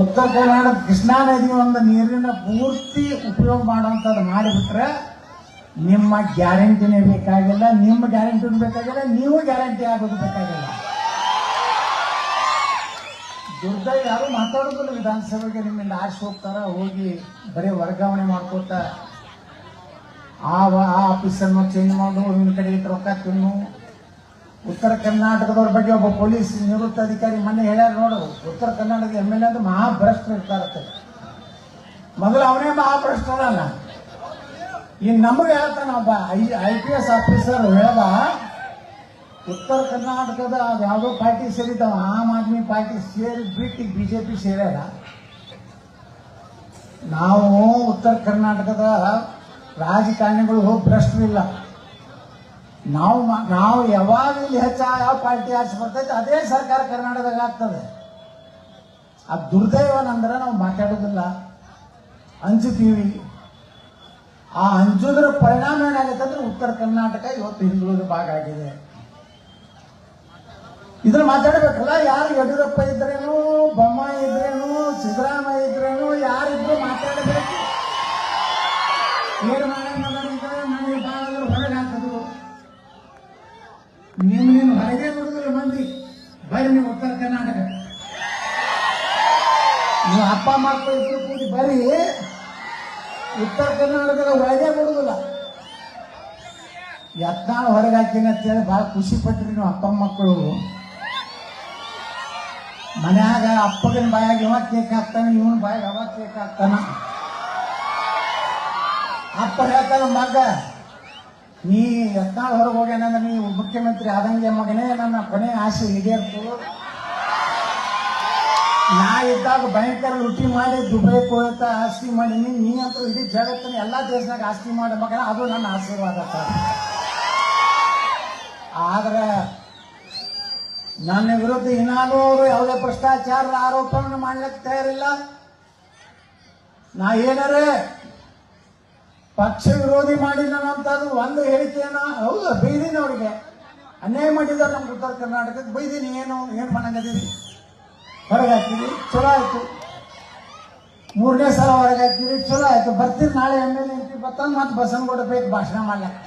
ಉತ್ತರ ಕರ್ನಾಟಕ ಕೃಷ್ಣಾ ನದಿ ಒಂದು ನೀರಿನ ಪೂರ್ತಿ ಉಪಯೋಗ ಮಾಡುವಂಥದ್ದು ಮಾಡಿಬಿಟ್ರೆ ನಿಮ್ಮ ಗ್ಯಾರಂಟಿನೇ ಬೇಕಾಗಿಲ್ಲ, ನಿಮ್ಮ ಗ್ಯಾರಂಟಿನೂ ಬೇಕಾಗಿಲ್ಲ, ನೀವು ಗ್ಯಾರಂಟಿ ಆಗೋದು ಬೇಕಾಗಿಲ್ಲ. ದುರ್ಗ ಯಾರು ಮಾತಾಡೋದಿಲ್ಲ, ವಿಧಾನಸಭೆಗೆ ನಿಮ್ಮಿಂದ ಆಸೆ ಹೋಗ್ತಾರ, ಹೋಗಿ ಬರೀ ವರ್ಗಾವಣೆ ಮಾಡ್ಕೋತ ಆ ಆಫೀಸನ್ನು ಚೇಂಜ್ ಮಾಡು ನಿಮ್ಮ ಕಡೆ ಇಟ್ಟು ರೊಕ್ಕ ತಿನ್ನು. ಉತ್ತರ ಕರ್ನಾಟಕದವ್ರ ಬಗ್ಗೆ ಒಬ್ಬ ಪೊಲೀಸ್ ನಿವೃತ್ತ ಅಧಿಕಾರಿ ಮೊನ್ನೆ ಹೇಳ್ಯಾರ ನೋಡು, ಉತ್ತರ ಕರ್ನಾಟಕದ ಎಂ ಎಲ್ ಎ ಅಂದ್ರೆ ಮಹಾಭ್ರಷ್ಟ ಇರ್ತಾರತ್ತೆ. ಮೊದಲು ಅವನೇ ಮಹಾಭ್ರಷ್ಟರಲ್ಲ ಇನ್ನು ನಮಗೆ ಹೇಳ್ತಾನ ಒಬ್ಬ ಐ ಪಿ ಎಸ್ ಆಫೀಸರ್ ಹೇಳ್ದ ಉತ್ತರ ಕರ್ನಾಟಕದ ಯಾವುದೋ ಪಾರ್ಟಿ ಸೇರಿದ್ದಾವ, ಆಮ್ ಆದ್ಮಿ ಪಾರ್ಟಿ ಸೇರಿ ಬಿಟ್ಟು ಬಿಜೆಪಿ ಸೇರ್ಯಾರ. ನಾವು ಉತ್ತರ ಕರ್ನಾಟಕದ ರಾಜಕಾರಣಿಗಳು ಹೋಗಿ ಭ್ರಷ್ಟರಿಲ್ಲ. ನಾವು ನಾವು ಯಾವಾಗ ಇಲ್ಲಿ ಹೆಚ್ಚ ಯಾವ ಪಾರ್ಟಿ ಆಚೆ ಬರ್ತೈತೆ, ಅದೇ ಸರ್ಕಾರ ಕರ್ನಾಟಕದಾಗ ಆಗ್ತದೆ. ಆ ದುರ್ದೈವನಂದ್ರೆ ನಾವು ಮಾತಾಡೋದಿಲ್ಲ. ಹಂಚುತ್ತೀವಿ ಆ ಹಂಚೋದ್ರ ಪರಿಣಾಮ ಏನಾಗುತ್ತೆ ಅಂದ್ರೆ ಉತ್ತರ ಕರ್ನಾಟಕ ಇವತ್ತು ಹಿಂದುಳಿದ ಭಾಗ ಆಗಿದೆ. ಇದ್ರ ಮಾತಾಡ್ಬೇಕಲ್ಲ, ಯಾರು ಯಡಿಯೂರಪ್ಪ ಇದ್ರೇನು ಬೊಮ್ಮ ಇದ್ರೇನು, ಸಿದ್ದರಾಮಯ್ಯ ಇದ್ರೇನು ಯಾರಿದ್ರು ಮಾತಾಡಬೇಕು? ನಿಮ್ಮ ನಿಮ್ಮ ಹೊರಗೆ ಬಿಡುದಿಲ್ಲ ಮಂದಿ ಬರ್ರಿ ನೀವು ಉತ್ತರ ಕರ್ನಾಟಕ. ನೀವು ಅಪ್ಪ ಮಕ್ಕಳು ಇದ್ರು ಕೂಡಿ, ಬರ್ರಿ. ಉತ್ತರ ಕರ್ನಾಟಕದ ಒಳಗೆ ಬಿಡುದಿಲ್ಲ ಯತ್ನಾಳ್ ಹೊರಗೆ ಹಾಕಿನ ಅಂತೇಳಿ ಭಾಳ ಖುಷಿ ಪಟ್ರಿ ನೀವು ಅಪ್ಪ ಮಕ್ಕಳು. ಮನ್ಯಾಗ ಅಪ್ಪಗನ ಬಾಯಾಗ ಯಾವಾಗ ಕೇಕ್ ಹಾಕ್ತಾನೆ, ಇವನ್ ಬಾಯಾಗ ಯಾವಾಗ ಕೇಕ್ ಹಾಕ್ತಾನ? ಅಪ್ಪ ಹೇಳ್ತಾನ, ಮಗ ನೀ ಯತ್ನಾಳ್ ಹೊರಗೆ ಹೋಗ್ಯಾನಂದ್ರೆ ನೀ ಮುಖ್ಯಮಂತ್ರಿ ಆದಂಗೆ ಮಗನೇ, ನನ್ನ ಕೊನೆ ಆಸೆ ಈಡೇರ್ತು ನಾ ಇದ್ದಾಗ ಭಯಂಕರ ಲುಟಿ ಮಾಡಿ ದುಬೈ ಕೋಯತ ಆಸ್ತಿ ಮಾಡೀನಿ. ನೀ ಅಂತ ಇಡೀ ಜಗತ್ತಿನ ಎಲ್ಲಾ ದೇಶದಾಗ ಆಸ್ತಿ ಮಾಡೋ ಮಗನ, ಅದು ನನ್ನ ಆಶೀರ್ವಾದ ಆದ್ರೆ ನನ್ನ ವಿರುದ್ಧ ಇನ್ನಾನು ಅವರು ಯಾವುದೇ ಭ್ರಷ್ಟಾಚಾರದ ಆರೋಪವನ್ನು ಮಾಡ್ಲಿಕ್ಕೆ ತಯಾರಿಲ್ಲ. ನಾ ಏನಾರೇ ಪಕ್ಷ ವಿರೋಧಿ ಮಾಡಿಲ್ಲ ಅಂತದ್ದು ಒಂದು ಹೇಳಿಕೆಯನ್ನ, ಹೌದು, ಬೈದೀನಿ ಅವರಿಗೆ. ಅನ್ಯಾಯ ಮಾಡಿದ್ದಾರೆ ನಮ್ಮ ಉತ್ತರ ಕರ್ನಾಟಕಕ್ಕೆ, ಬೈದೀನಿ, ಏನು ಏನು ಮಾಡಂಗದೀರಿ ಹೊರಗೆ ಚಲೋ ಆಯ್ತು. ಮೂರನೇ ಸಲ ಹೊರಗೆ ಹಾಕಿರಿ ಚಲೋ ಆಯ್ತು. ಬರ್ತೀರಿ ನಾಳೆ ಎಂ ಎಲ್ ಎಂ ಪಿ ಬರ್ತಂದು ಮತ್ತೆ ಬಸವನಗೌಡ ಬೇಕು ಭಾಷಣ ಮಾಡ್ಲಿಕ್ಕೆ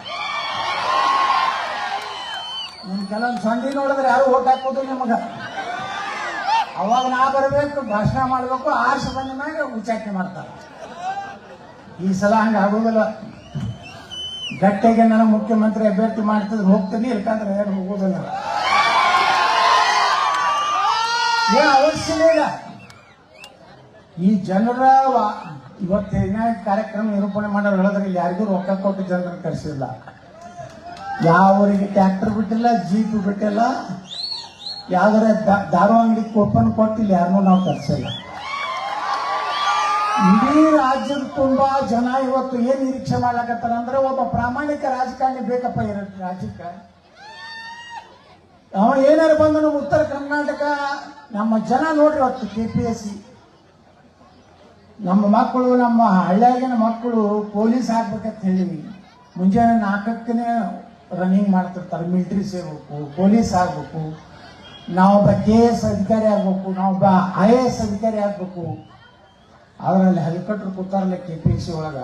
ನಿಮ್ ಕೆಲವೊಂದು ಸಂಡಿ ನೋಡಿದ್ರೆ ಯಾರು ಓಟ್ ಹಾಕೋದು ನಿಮಗ? ಅವಾಗ ನಾ ಬರಬೇಕು, ಭಾಷಣ ಮಾಡಬೇಕು, ಆರ್ಸಿ ಬಂದ ಮ್ಯಾಗ ಉಚ್ಚಾಟನೆ ಮಾಡ್ತಾರೆ. ಈ ಸಲ ಹಂಗೆ ಆಗೋದಿಲ್ಲ. ಗಟ್ಟಿಗೆ ನಾನು ಮುಖ್ಯಮಂತ್ರಿ ಅಭ್ಯರ್ಥಿ ಮಾಡ್ತಿದ್ರೆ ಹೋಗ್ತೀನಿ ಇಲ್ಕಂದ್ರೆ ಏನು ಹೋಗೋದಿಲ್ಲ. ಏನು ಅವಶ್ಯನೇ ಇಲ್ಲ. ಈ ಜನರ ವಾ- ಇವತ್ತು ಏನೇ ಕಾರ್ಯಕ್ರಮ ನಿರೂಪಣೆ ಮಾಡೋರು ಹೇಳಿದ್ರೆ ಇಲ್ಲಿ ಯಾರಿಗೂ ರೊಕ್ಕ ಕೊಟ್ಟು ಜನರನ್ನು ಕರೆಸಿಲ್ಲ. ಯಾವರಿಗೆ ಟ್ರ್ಯಾಕ್ಟರ್ ಬಿಟ್ಟಿಲ್ಲ ಜೀಪ್ ಬಿಟ್ಟಿಲ್ಲ, ಯಾವ್ದಾರ ದಾರು ಅಂಗಡಿ ಕೂಪನ್ ಕೊಟ್ಟು ಇಲ್ಲಿ ಯಾರನ್ನೂ ನಾವು ತರಿಸಿಲ್ಲ ಇಡೀ ರಾಜ್ಯದ ತುಂಬಾ ಜನ ಇವತ್ತು ಏನ್ ನಿರೀಕ್ಷೆ ಮಾಡ್ಲಾಕತ್ತಾರ ಅಂದ್ರೆ ಒಬ್ಬ ಪ್ರಾಮಾಣಿಕ ರಾಜಕಾರಣಿ ಬೇಕಪ್ಪ ಇರ ರಾಜ್ಯಕ್ಕೆ? ಅವ ಏನಾರು ಬಂದ ಉತ್ತರ ಕರ್ನಾಟಕ, ನಮ್ಮ ಜನ ನೋಡ್ರಿ ಇವತ್ತು ಕೆ ಪಿ ಎಸ್ ಸಿ ನಮ್ಮ ಮಕ್ಕಳು, ನಮ್ಮ ಹಳ್ಳಿಯಾಗಿನ ಮಕ್ಕಳು ಪೊಲೀಸ್ ಆಗ್ಬೇಕಂತ ಹೇಳಿವಿ ಮುಂಜಾನೆ ನಾಲ್ಕಕ್ಕನೇ ರನ್ನಿಂಗ್ ಮಾಡ್ತಿರ್ತಾರೆ ಮಿಲಿಟರಿ ಸೇರ್ಬೇಕು, ಪೊಲೀಸ್ ಆಗ್ಬೇಕು. ನಾವೊಬ್ಬ ಕೆ ಎಸ್ ಅಧಿಕಾರಿ ಆಗ್ಬೇಕು, ನಾವೊಬ್ಬ ಐ ಎ ಎಸ್ ಅಧಿಕಾರಿ ಆಗ್ಬೇಕು. ಅವರಲ್ಲಿ ಹೆಲಿಕಾಪ್ಟರ್ ಕೂತಾರಲ್ಲ ಕೆ ಪಿ ಸಿ ಒಳಗ,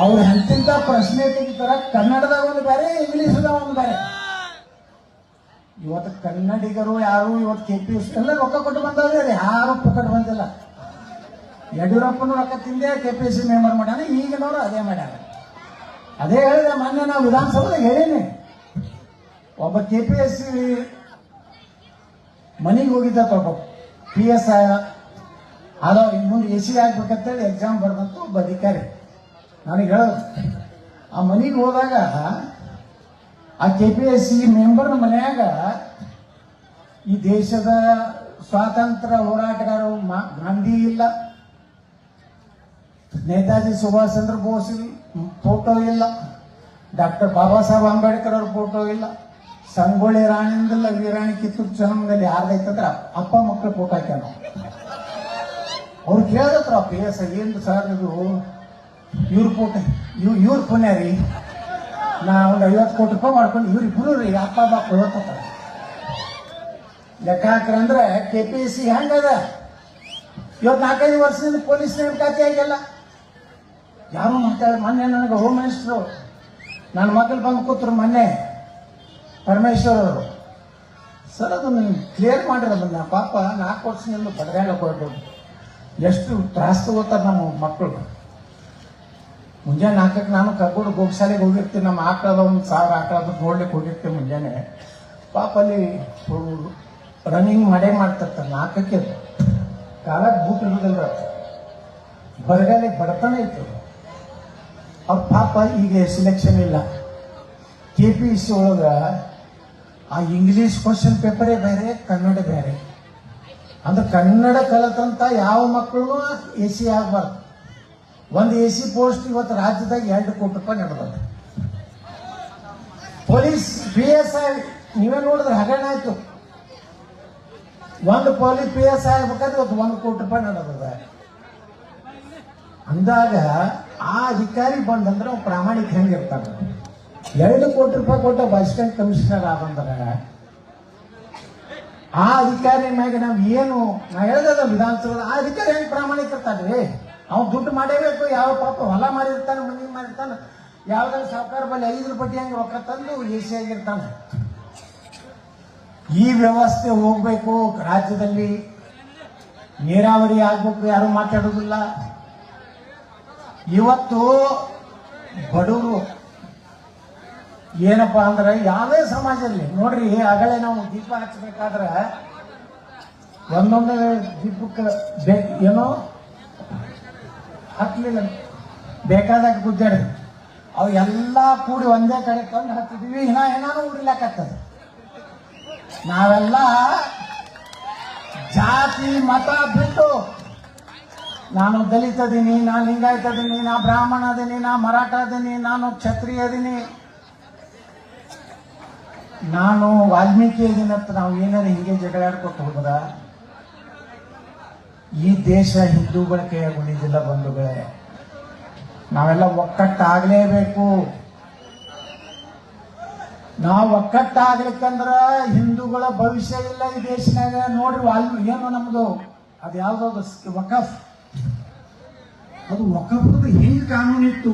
ಅವ್ರು ಎಂತಿಂತ ಪ್ರಶ್ನೆ ತೆಗಿತಾರ ಕನ್ನಡದಾಗ ಒಂದು ಬೇರೆ ಇಂಗ್ಲೀಷ್ದಾಗ ಒಂದು ಬೇರೆ ಇವತ್ತು ಕನ್ನಡಿಗರು ಯಾರು, ಇವತ್ತು ಕೆ ಪಿ ಎಸ್ ಎಲ್ಲ ರೊಕ್ಕ ಕೊಟ್ಟು ಬಂದವ್ರಿ ರೀ ಯಾರು ಕೊಟ್ಟು ಬಂದಿಲ್ಲ. ಯಡಿಯೂರಪ್ಪನು ರೊಕ್ಕ ತಿಂದೆ ಕೆ ಪಿ ಸಿ ಮೆಂಬರ್ ಮಾಡ್ಯಾನ, ಈಗಿನವರು ಅದೇ ಮಾಡ್ಯಾರ. ಅದೇ ಹೇಳಿದೆ ಮೊನ್ನೆ ನಾವು ವಿಧಾನಸಭೆದಾಗ ಹೇಳೀನಿ. ಒಬ್ಬ ಕೆ ಪಿ ಎಸ್ ಸಿ ಮನೆಗೆ ಹೋಗಿದ್ದ ಒಬ್ಬ ಪಿ ಎಸ್ ಐ ಇನ್ ಮುಂದೆ ಎ ಸಿ ಆಗ್ಬೇಕಂತೇಳಿ ಎಕ್ಸಾಮ್ ಬರ್ಬಂತು ಒಬ್ಬ ಅಧಿಕಾರಿ ನನಗೆ ಹೇಳೋದು, ಆ ಮನೆಗೆ ಹೋದಾಗ ಆ K P S C member ಮನೆಯಾಗ ಈ ದೇಶದ ಸ್ವಾತಂತ್ರ್ಯ ಹೋರಾಟಗಾರರು ಗಾಂಧಿ ಇಲ್ಲ. ನೇತಾಜಿ ಸುಭಾಷ್ ಚಂದ್ರ ಬೋಸ್ ಫೋಟೋ ಇಲ್ಲ. ಡಾಕ್ಟರ್ ಬಾಬಾ ಸಾಹೇಬ್ ಅಂಬೇಡ್ಕರ್ ಅವ್ರ ಫೋಟೋ ಇಲ್ಲ. ಸಂಗೊಳ್ಳಿ ರಾಣಿಂದಲ್ಲ ವೀರಾಣಿ ಕಿತ್ತೂರು ಚೆನ್ನಮ್ಮದಲ್ಲಿ ಯಾರ್ದೈತಂದ್ರೆ ಅಪ್ಪ ಮಕ್ಕಳು ಫೋಟೋ ಹಾಕ್ಯಾನ. ಅವ್ರು ಕೇಳಿದ್ರ ಅಪ್ಪ ಎಸ್ ಐ ಏನು ಸರ್ ಇದು? ಇವ್ರ ಫೋಟೋ, ಇವ್ ಇವ್ರ ಪುಣ್ಯ ರೀ. ನಾ ಒಂದು ಐವತ್ತು ಕೋಟಿ ರೂಪಾಯಿ ಮಾಡ್ಕೊಂಡು ಇವ್ರು ಇಬ್ರು ರೀ, ಅಪ್ಪ ಬಾಪ್ ಹೋಗ್ತಾರೆ ಲೆಕ್ಕ ಹಾಕ್ರ ಅಂದ್ರೆ ಕೆ ಪಿ ಎಸ್ ಸಿ ಹೆಂಗದ ಇವತ್ತು ನಾಲ್ಕೈದು ವರ್ಷದಿಂದ ಪೊಲೀಸ್ ನೇಮಕಾತಿ ಆಗಿಲ್ಲ. ಯಾರು ಮಾತಾಡ ಮೊನ್ನೆ ನನಗೆ ಹೋಮ್ ಮಿನಿಸ್ಟ್ರು ನನ್ನ ಮಗಳು ಬಂದು ಕೂತ್ರು ಮೊನ್ನೆ. ಪರಮೇಶ್ವರ್ ಅವರು, ಸರ್, ಅದನ್ನು ಕ್ಲಿಯರ್ ಮಾಡಿರೋದನ್ನ ಪಾಪ ನಾಲ್ಕು ವರ್ಷದಿಂದ ಬದಲಾಗ ಹೊರಟು ಎಷ್ಟು ತ್ರಾಸ ತಗೋತಾರೆ ನಮ್ಮ ಮಕ್ಕಳು. ಮುಂಜಾನೆ ನಾಲ್ಕಕ್ಕೆ ನಾನು ಕರ್ಕೊಂಡು ಗೋಶಾಲೆಗೆ ಹೋಗಿರ್ತೀನಿ. ನಮ್ಮ ಆಕಳದ ಒಂದು ಸಾವಿರ ಆಕಳದ ನೋಡ್ಲಿಕ್ಕೆ ಹೋಗಿರ್ತೀನಿ ಮುಂಜಾನೆ. ಪಾಪ ಅಲ್ಲಿ ರನ್ನಿಂಗ್ ಮಾಡೇ ಮಾಡ್ತಿರ್ತಾರೆ, ನಾಲ್ಕಕ್ಕೆ ಕಾಲಕ್ಕೆ ಬೂಟ್ ಇರೋದಿಲ್ಲ ಬರಗಾಲಿ ಬಡತನ ಇತ್ತು. ಅವ್ರ ಪಾಪ ಈಗ ಸೆಲೆಕ್ಷನ್ ಇಲ್ಲ. ಕೆ ಪಿ ಸಿ ಒಳಗೆ ಆ ಇಂಗ್ಲಿಷ್ ಕ್ವಶನ್ ಪೇಪರೇ ಬೇರೆ, ಕನ್ನಡ ಬೇರೆ. ಅಂದ್ರೆ ಕನ್ನಡ ಕಲಿತಂತ ಯಾವ ಮಕ್ಕಳು ಎ ಸಿ ಆಗಬಾರ್ದು. ಒಂದು ಎ ಸಿ ಪೋಸ್ಟ್ ಇವತ್ತು ರಾಜ್ಯದಾಗ ಎರಡು ಕೋಟಿ ರೂಪಾಯಿ ನಡೆದ ಪೊಲೀಸ್ ಪಿ ಎಸ್ ಐ ನೀವೇ ನೋಡಿದ್ರೆ ಹಗರಣ ಆಯ್ತು. ಒಂದು ಪೊಲೀಸ್ ಪಿ ಎಸ್ ಐ ಆಗ್ಬೇಕಾದ್ರೆ ಇವತ್ತು ಒಂದು ಕೋಟಿ ರೂಪಾಯಿ ನಡೆದ ಅಂದಾಗ ಆ ಅಧಿಕಾರಿ ಬಂದಂದ್ರೆ ಅವ್ನು ಪ್ರಾಮಾಣಿಕ ಹೆಂಗಿರ್ತಾನೆ ಎರಡು ಕೋಟಿ ರೂಪಾಯಿ ಕೊಟ್ಟ ಅಸಿಸ್ಟೆಂಟ್ ಕಮಿಷನರ್ ಆದಂದ್ರೆ ಆ ಅಧಿಕಾರಿ ಮ್ಯಾಗ ನಾವು ಏನು ನಾ ಹೇಳ್ದದ ವಿಧಾನಸಭೆ ಆ ಅಧಿಕಾರಿ ಹೆಂಗೆ ಪ್ರಾಮಾಣಿಕ ಇರ್ತಾನ್ರಿ ಅವ್ನು ದುಡ್ಡು ಮಾಡೇಬೇಕು, ಯಾವ ಪಾಪ ಹೊಲ ಮಾಡಿರ್ತಾನೆ, ಮನೆ ಮಾಡಿರ್ತಾನೆ, ಯಾವ್ದಾದ್ರು ಸರ್ಕಾರ ಬಲ್ಲಿ ಐದು ರೂಪಾಯಿ ಹಂಗೆ ರೊಕ್ಕ ತಂದು ಆಗಿರ್ತಾನೆ. ಈ ವ್ಯವಸ್ಥೆ ಹೋಗ್ಬೇಕು, ರಾಜ್ಯದಲ್ಲಿ ನೀರಾವರಿ ಆಗ್ಬೇಕು, ಯಾರು ಮಾತಾಡೋದಿಲ್ಲ. ಇವತ್ತು ಬಡವರು ಏನಪ್ಪಾ ಅಂದ್ರೆ ಯಾವುದೇ ಸಮಾಜದಲ್ಲಿ, ನೋಡ್ರಿ ಆಗಲೇ ನಾವು ದೀಪ ಹಚ್ಚಬೇಕಾದ್ರೆ ಒಂದೊಂದು ದೀಪಕ್ಕೆ ಏನೋ ಹತ್ತಲಿಲ್ಲ ಬೇಕಾದಾಗ ಗುದ್ದಾಡಿ ಅವು ಎಲ್ಲ ಕೂಡಿ ಒಂದೇ ಕಡೆ ತಂದು ಹತ್ತಿದೀವಿ ಹಿನ ಏನಾನು ಉರಿಲಾಕತ್ತದ. ನಾವೆಲ್ಲ ಜಾತಿ, ಮತ ಬಿಟ್ಟು ನಾನು ದಲಿತ ಅದೀನಿ ನಾನು ಲಿಂಗಾಯತ ಅದೀನಿ ನಾ ಬ್ರಾಹ್ಮಣ ಅದೀನಿ ನಾ ಮರಾಠ ಅದೀನಿ ನಾನು ಕ್ಷತ್ರಿಯ ಅದೀನಿ ನಾನು ವಾಲ್ಮೀಕಿ ಇದೀನಿ ನಾವು ಏನಾರ ಹಿಂಗೆ ಜಗಳಾಡ್ಕೊತ ಹೋಗದ ಈ ದೇಶ ಹಿಂದೂಗಳ ಕೈಯಾಗ ಉಳಿದಿಲ್ಲ ಬಂಧುಗಳೇ. ನಾವೆಲ್ಲ ಒಕ್ಕಟ್ಟಾಗಲೇಬೇಕು. ನಾವು ಒಕ್ಕಟ್ಟಾಗ್ಲಿಕ್ಕಂದ್ರ ಹಿಂದೂಗಳ ಭವಿಷ್ಯ ಇಲ್ಲ ಈ ದೇಶನಾಗ ನೋಡ್ರಿ ವಾಲ್ಮೀಕಿ ಏನು ನಮ್ದು? ಅದು ಯಾವ್ದು ವಕಫ್. ಅದು ವಕಫ್ದು ಹೆಂಗ್ ಕಾನೂನಿತ್ತು.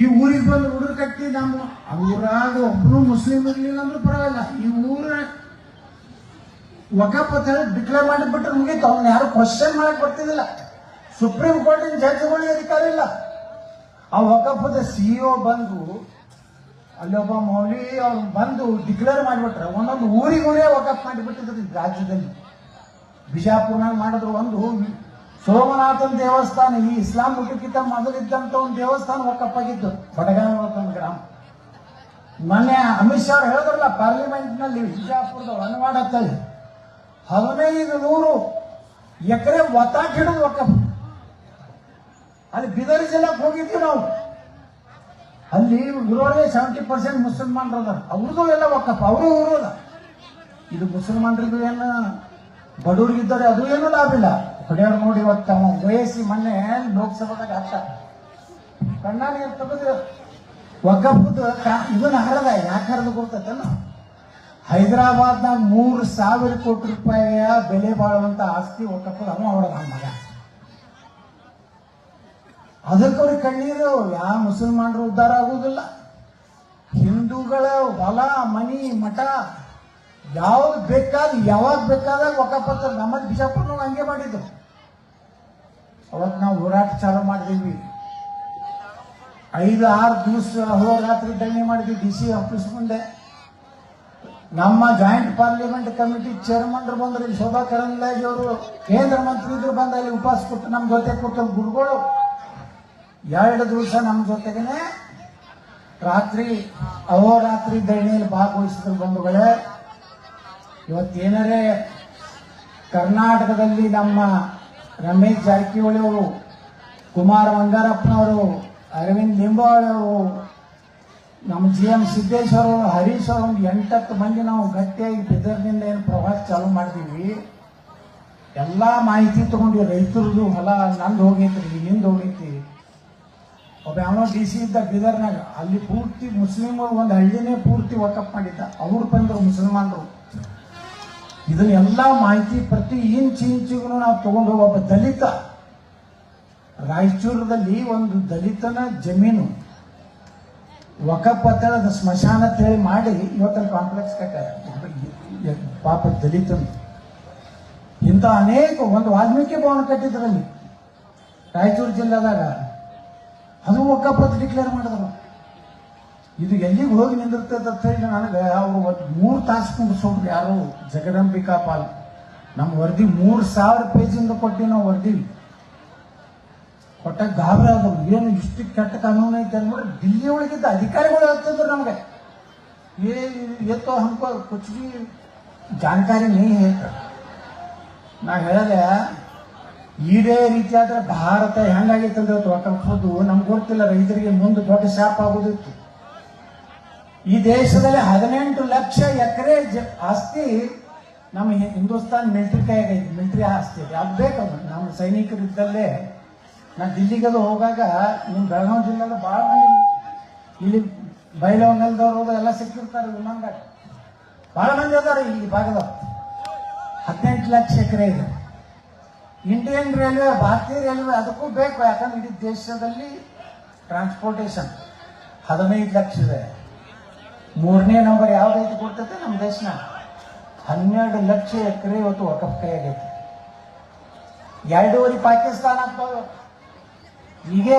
ಈ ಊರಿಗೆ ಬಂದು ಹುಡುಗ ಕಟ್ಟಿ ನಮ್ಮ ಊರಾಗ ಒಬ್ರು ಮುಸ್ಲಿಂ ಇರ್ಲಿಲ್ಲ ಅಂದ್ರೆ ಪರವಾಗಿಲ್ಲ. ಈ ಊರ ಹೇಳಿ ಡಿಕ್ಲೇರ್ ಮಾಡಿಬಿಟ್ರೆ ಮುಗೀತು. ಅವ್ನ ಯಾರು ಕ್ವಶನ್ ಮಾಡಕ್ ಬರ್ತಿದ್ದಿಲ್ಲ. ಸುಪ್ರೀಂ ಕೋರ್ಟಿನ ಜಡ್ಜ್ಗಳಿಗೆ ಅಧಿಕಾರ ಇಲ್ಲ. ಆ ವಕಫದ ಸಿಇಒ ಬಂದು, ಅಲ್ಲಿ ಒಬ್ಬ ಮೌಲಿ ಅವ್ರು ಬಂದು ಡಿಕ್ಲೇರ್ ಮಾಡಿಬಿಟ್ರೆ ಒಂದೊಂದು ಊರಿಗೆ ಊರೇ ವಕಫ್ ಮಾಡಿಬಿಟ್ಟಿದ್ರು ರಾಜ್ಯದಲ್ಲಿ. ಬಿಜಾಪುರ್ನಾಗ ಮಾಡಿದ್ರು ಒಂದು ಸೋಮನಾಥನ್ ದೇವಸ್ಥಾನ, ಈ ಇಸ್ಲಾಂ ಹುಟ್ಟಕ್ಕಿಂತ ಮೊದಲಿದ್ದಂತ ಒಂದು ದೇವಸ್ಥಾನ ಬಡಗಾನ ಬಡಗಾವಿ ಒಂದು ಗ್ರಾಮ. ಮೊನ್ನೆ ಅಮಿತ್ ಶಾ ಅವ್ರು ಹೇಳಿದ್ರಲ್ಲ ಪಾರ್ಲಿಮೆಂಟ್ನಲ್ಲಿ ಬಿಜಾಪುರದ ವನವಾಡತ್ತಲ್ಲಿ ಹದಿನೈದು ನೂರು ಎಕರೆ ಒತ್ತಾಟ ಹಿಡಿದು ಒಕ್ಕಪ್ಪ. ಅಲ್ಲಿ ಬಿದರ್ ಜಿಲ್ಲೆಗೆ ಹೋಗಿದ್ವಿ ನಾವು. ಅಲ್ಲಿ ಇರೋರೇ ಸೆವೆಂಟಿ ಪರ್ಸೆಂಟ್ ಮುಸಲ್ಮಾನರು ಅದಾರ. ಅವ್ರದ್ದು ಎಲ್ಲ ಒಕ್ಕಪ್ಪ, ಅವರು ಅದ ಇದು ಮುಸಲ್ಮಾನರಿಗೂ ಏನು, ಬಡವ್ರಿಗಿದ್ದಾರೆ, ಅದು ಏನೂ ಲಾಭ ಇಲ್ಲ. ಹೊಡೆಯವ್ರು ನೋಡಿ ಇವತ್ತು ವಯಸ್ಸಿ ಮೊನ್ನೆ ಲೋಕಸಭಾದಾಗ ಹಾಕ್ತ. ಕಣ್ಣಾಗ ತೆಗೆದು ವಕಫದ ಇದನ್ನ ಹರದ ಯಾಕೆ ಹರಿದು ಗೊತ್ತೈತಲ್ಲ ಹೈದರಾಬಾದ್ನಾಗ ಮೂರು ಸಾವಿರ ಕೋಟಿ ರೂಪಾಯಿಯ ಬೆಲೆ ಬಾಳುವಂತ ಆಸ್ತಿ ವಕಫದ ಅವ ಅವಳ ಮಗ. ಅದಕ್ಕೆ ಅವ್ರಿಗೆ ಕಣ್ಣೀರು ಯಾವ ಮುಸಲ್ಮಾನರು ಉದ್ಧಾರ ಆಗುವುದಿಲ್ಲ. ಹಿಂದೂಗಳ ಹೊಲ, ಮನಿ, ಮಠ ಯಾವ್ದು ಬೇಕಾದ ಯಾವಾಗ ಬೇಕಾದಾಗ ಒಕ್ಕಪತ್ರ ನಮ್ಮಲ್ಲಿ ಬಿಜಾಪುರ ಹಂಗೆ ಮಾಡಿದ್ರು. ಅವತ್ತು ನಾವು ಹೋರಾಟ ಚಾಲು ಮಾಡಿದೀವಿ. ಐದು, ಆರು ದಿವಸ ಹೋರಾತ್ರಿ ಧರಣಿ ಮಾಡಿದ್ವಿ ಡಿ ಸಿ ಆಫೀಸ್ ಮುಂದೆ. ನಮ್ಮ ಜಾಯಿಂಟ್ ಪಾರ್ಲಿಮೆಂಟ್ ಕಮಿಟಿ ಚೇರ್ಮನ್ರು ಬಂದ್ರೆ. ಇಲ್ಲಿ ಶೋಭಾ ಕರಂದ್ಲಾಜಿ ಅವರು ಕೇಂದ್ರ ಮಂತ್ರಿ ಇದ್ರು ಬಂದ ಅಲ್ಲಿ ಉಪವಾಸ ಕೊಟ್ಟು ನಮ್ಮ ಜೊತೆ ಕೊಟ್ಟು ಗುರುಗಳು. ಎರಡು ದಿವಸ ನಮ್ಮ ಜೊತೆಗೇನೆ ರಾತ್ರಿ ಅಹೋರಾತ್ರಿ ಧರಣಿಯಲ್ಲಿ ಭಾಗವಹಿಸಿದ್ರು ಬಂಧುಗಳೇ. ಇವತ್ತೇನರೇ ಕರ್ನಾಟಕದಲ್ಲಿ ನಮ್ಮ ರಮೇಶ್ ಜಾರಕಿಹೊಳಿ ಅವರು ಕುಮಾರ್ ಬಂಗಾರಪ್ಪನವರು ಅರವಿಂದ್ ಲಿಂಬಾವಳಿ ಅವರು ನಮ್ಮ ಜಿ ಎಂ ಸಿದ್ದೇಶ್ವರ ಅವರು ಹರೀಶ್ ಅವರು, ಒಂದು ಎಂಟತ್ತು ಮಂದಿ ನಾವು ಗಟ್ಟಿಯಾಗಿ ಬಿದರ್ನಿಂದ ಏನು ಪ್ರವಾಸ ಚಾಲೂ ಮಾಡ್ತೀವಿ ಎಲ್ಲ ಮಾಹಿತಿ ತಗೊಂಡು ರೈತರದು ಹೊಲ ನಂದು ಹೋಗೈತ್ರಿ ಹಿಂದೆ ಹೋಗೈತಿ. ಒಬ್ಬ ಯಾವನೋ ಡಿ ಸಿ ಇದ್ದ ಬೀದರ್ನಾಗ ಅಲ್ಲಿ ಪೂರ್ತಿ ಮುಸ್ಲಿಮರು ಒಂದು ಹಳ್ಳಿನೇ ಪೂರ್ತಿ ವಕಪ್ ಮಾಡಿದ್ದ. ಅವ್ರು ಬಂದರು ಮುಸಲ್ಮಾನರು. ಇದನ್ನೆಲ್ಲ ಮಾಹಿತಿ ಪ್ರತಿ ಇಂಚ್ ಇಂಚಿಗೂ ನಾವು ತಗೊಂಡು ಒಬ್ಬ ದಲಿತ. ರಾಯಚೂರದಲ್ಲಿ ಒಂದು ದಲಿತನ ಜಮೀನು ಒಕಪತಳದ ಸ್ಮಶಾನ ತೇಳಿ ಮಾಡಿ ಇವತ್ತಲ್ಲಿ ಕಾಂಪ್ಲೆಕ್ಸ್ ಕಟ್ಟ ಪಾಪ ದಲಿತನ. ಇಂಥ ಅನೇಕ ಒಂದು ವಾಲ್ಮೀಕಿ ಭವನ ಕಟ್ಟಿದ್ರಲ್ಲಿ ರಾಯಚೂರು ಜಿಲ್ಲೆದಾಗ ಅದು ಒಕ್ಕಪತ್ತು ಡಿಕ್ಲೇರ್ ಮಾಡಿದ್ರು. ಇದು ಎಲ್ಲಿಗೆ ಹೋಗಿ ನಿಂದಿರ್ತದಂತ ಹೇಳಿ ನನಗೆ ಅವರು ಒಟ್ಟು ಮೂರು ತಾಸು ಕುಂಡಿಸೋರು ಯಾರು ಜಗದಂಬಿಕಾ ಪಾಲ್. ನಮ್ಮ ವರದಿ ಮೂರು ಸಾವಿರ ಪೇಜಿಂದ ಕೊಟ್ಟು ನಾವು ವರದಿ. ಕೊಟ್ಟಾಗ ಗಾಬರಿ ಆದವು ಏನು ಇಷ್ಟು ಕೆಟ್ಟ ಕಾನೂನು ಐತೆ ಅಂದ್ಬಿಟ್ರೆ ದಿಲ್ಲಿ ಒಳಗಿದ್ದ ಅಧಿಕಾರಿಗಳು ಹೇಳ್ತಿದ್ರು ನಮಗೆ. ಏ ಎತ್ತೋ ಹಂಪ ಕುಚ್ಗಿ ಜಾಣಕಾರಿ ನೀ ನಾ ಹೇಳದೆ, ಇದೇ ರೀತಿಯಾದ್ರೆ ಭಾರತ ಹೆಂಗಾಗಿತ್ತು ಅಂದ್ರೆ ತೊಗೊಂಡು ನಮ್ಗೆ ಗೊತ್ತಿಲ್ಲ, ರೈತರಿಗೆ ಮುಂದೆ ದೊಡ್ಡ ಶಾಪ್ ಆಗೋದಿತ್ತು. ಈ ದೇಶದಲ್ಲಿ ಹದಿನೆಂಟು ಲಕ್ಷ ಎಕರೆ ಆಸ್ತಿ ನಮ್ಮ ಹಿಂದೂಸ್ತಾನ್ ಮಿಲಿಟರಿ ಕೈಯಾಗೈತಿ ಮಿಲಿಟರಿ ಆಸ್ತಿ ಇದೆ. ಅದು ಬೇಕದು ನಮ್ಮ ಸೈನಿಕರು ಇದ್ದಲ್ಲೇ ನಾ ದಿಲ್ಲಿಗದು ಹೋಗಾಗ ನಿಮ್ಮ ಬೆಳಗಾವಿ ಜಿಲ್ಲೆದ ಭಾಳ ಇಲ್ಲಿ ಬೈಲವನಲ್ದವ್ರು ಎಲ್ಲ ಸಿಕ್ಕಿರ್ತಾರೆ ವಿಮಾನದಾಗ ಭಾಳ ಮಂದಿ ಅದಾರೆ ಈ ಭಾಗದವ್ರು. ಹದಿನೆಂಟು ಲಕ್ಷ ಎಕರೆ ಇದೆ. ಇಂಡಿಯನ್ ರೈಲ್ವೆ, ಭಾರತೀಯ ರೈಲ್ವೆ ಅದಕ್ಕೂ ಬೇಕು, ಯಾಕಂದ್ರೆ ಇಡೀ ದೇಶದಲ್ಲಿ ಟ್ರಾನ್ಸ್ಪೋರ್ಟೇಷನ್ ಹದಿನೈದು ಲಕ್ಷ ಇದೆ. ಮೂರನೇ ನಂಬರ್ ಯಾವ್ದೈತಿ ಕೊಡ್ತೈತೆ ನಮ್ಮ ದೇಶನ? ಹನ್ನೆರಡು ಲಕ್ಷ ಎಕರೆ ಇವತ್ತು ವಕಫ್ ಕೈಯಾಗೈತಿ ಎರಡೂವರೆ ಪಾಕಿಸ್ತಾನ ಆಗ್ತಾವ. ಹೀಗೆ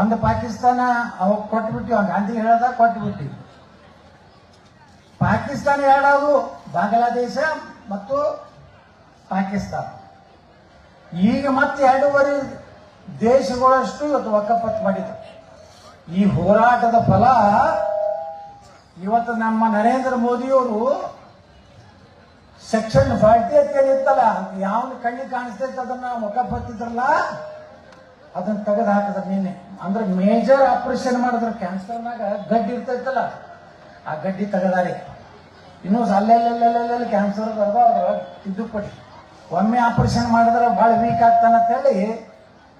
ಒಂದು ಪಾಕಿಸ್ತಾನ ಅವಾಗ ಕೊಟ್ಬಿಟ್ಟಿವಿ ಗಾಂಧಿ ಹೇಳದ ಕೊಟ್ಬಿಟ್ಟಿವಿ ಪಾಕಿಸ್ತಾನ ಎರಡಾವು ಬಾಂಗ್ಲಾದೇಶ ಮತ್ತು ಪಾಕಿಸ್ತಾನ. ಈಗ ಮತ್ತೆ ಎರಡೂವರೆ ದೇಶಗಳಷ್ಟು ಇವತ್ತು ವಕಫತ್ ಮಾಡಿದ್ರು. ಈ ಹೋರಾಟದ ಫಲ ಇವತ್ತು ನಮ್ಮ ನರೇಂದ್ರ ಮೋದಿಯವರು ಸೆಕ್ಷನ್ ಫಾರ್ಟಿ ಅಂತ ಇತ್ತಲ್ಲ ಯಾವನ ಕಣ್ಣಿಗೆ ಕಾಣಿಸ್ತೈತೆ ಅದನ್ನ ಒಕ್ಕಪತ್ತಿದ್ರಲ್ಲ ಅದನ್ನ ತೆಗೆದು ಹಾಕಿದ್ರು ನಿನ್ನೆ. ಅಂದ್ರೆ ಮೇಜರ್ ಆಪರೇಷನ್ ಮಾಡಿದ್ರು. ಕ್ಯಾನ್ಸರ್ನಾಗ ಗಡ್ಡಿ ಇರ್ತೈತಲ್ಲ ಆ ಗಡ್ಡಿ ತೆಗೆದಾರೆ. ಇನ್ನೂ ಅಲ್ಲೆಲ್ಲೆಲ್ಲೆಲ್ಲೆಲ್ಲ ಕ್ಯಾನ್ಸರ್ ಅವ್ರು ಇದು ಕೊಡಿ. ಒಮ್ಮೆ ಆಪರೇಷನ್ ಮಾಡಿದ್ರೆ ಭಾಳ ವೀಕ್ ಆಗ್ತಾನ ಹೇಳಿ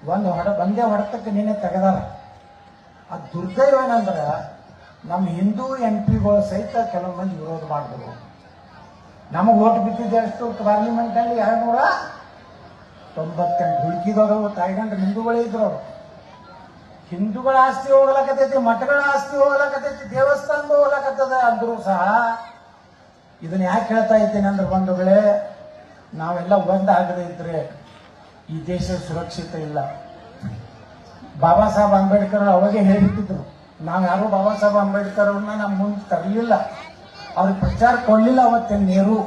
ಒಂದು ಹೊಡ ಒಂದೇ ಹೊಡೆತಕ್ಕೆ ನಿನ್ನೆ ತೆಗೆದಾರ. ಆ ದುರ್ದೈವ ಏನಂದ್ರೆ ನಮ್ಮ ಹಿಂದೂ ಎಂ ಪಿಗಳು ಸಹಿತ ಕೆಲವು ಮಂದಿ ವಿರೋಧ ಮಾಡಿದ್ರು. ನಮಗೆ ಓಟ್ ಬಿದ್ದಿದ್ದೆ ಅಷ್ಟು ಪಾರ್ಲಿಮೆಂಟಲ್ಲಿ ಎರಡು ನೂರ ತೊಂಬತ್ತೆಂಟು ಹುಡುಕಿದವರು, ತಾಯ್ಗಂಡ್ರೆ, ಹಿಂದೂಗಳೇ ಇದ್ರು ಅವರು. ಹಿಂದೂಗಳ ಆಸ್ತಿ ಹೋಗ್ಲಕತ್ತೈತಿ, ಮಠಗಳ ಆಸ್ತಿ ಹೋಗ್ಲಕತ್ತೈತಿ, ದೇವಸ್ಥಾನದ ಹೋಗ್ಲಕತ್ತದ ಅಂದ್ರೂ ಸಹ ಇದನ್ನ ಯಾಕೆ ಹೇಳ್ತಾ ಇದ್ದೇನೆ ಅಂದ್ರೆ ಬಂಧುಗಳೇ, ನಾವೆಲ್ಲ ಒಂದಾಗದೇ ಇದ್ರೆ ಈ ದೇಶ ಸುರಕ್ಷಿತ ಇಲ್ಲ. ಬಾಬಾ ಸಾಹೇಬ್ ಅಂಬೇಡ್ಕರ್ ಅವಾಗೆ ಹೇಳಿಬಿಟ್ಟಿದ್ರು. ನಾವು ಯಾರು ಬಾಬಾ ಸಾಹೇಬ್ ಅಂಬೇಡ್ಕರ್ ಅವ್ರನ್ನ ನಮ್ಮ ಮುಂದೆ ತರಲಿಲ್ಲ ಅವ್ರಿಗೆ ಪ್ರಚಾರ ಕೊಡ್ಲಿಲ್ಲ ಅವತ್ತಿನ ನೀರು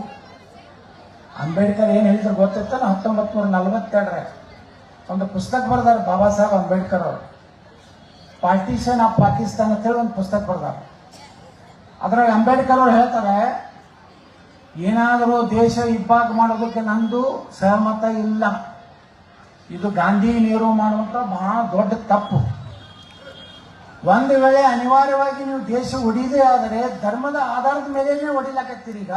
ಅಂಬೇಡ್ಕರ್ ಏನ್ ಹೇಳಿದ್ರು ಗೊತ್ತಿತ್ತಾನ ಹತ್ತೊಂಬತ್ ನೂರ ನಲವತ್ತೆರಡರ ಒಂದು ಪುಸ್ತಕ ಬರ್ದಾರ ಬಾಬಾ ಸಾಹೇಬ್ ಅಂಬೇಡ್ಕರ್ ಅವರು. ಪಾರ್ಟಿಷನ್ ಆಫ್ ಪಾಕಿಸ್ತಾನ ಅಂತ ಹೇಳಿ ಒಂದು ಪುಸ್ತಕ ಬರ್ದಾರ. ಅದ್ರಾಗ ಅಂಬೇಡ್ಕರ್ ಅವ್ರು ಹೇಳ್ತಾರೆ, ಏನಾದರೂ ದೇಶ ಇಬ್ಬಾಗ ಮಾಡೋದಕ್ಕೆ ನಂದು ಸಹಮತ ಇಲ್ಲ. ಇದು ಗಾಂಧಿ ನೀರು ಮಾಡುವಂತ ಬಹಳ ದೊಡ್ಡ ತಪ್ಪು. ಒಂದು ವೇಳೆ ಅನಿವಾರ್ಯವಾಗಿ ನೀವು ದೇಶ ಹೊಡಿದೇ ಆದರೆ ಧರ್ಮದ ಆಧಾರದ ಮೇಲೇನೆ ಹೊಡಿಲಾಕತ್ತೀರಿ ಈಗ?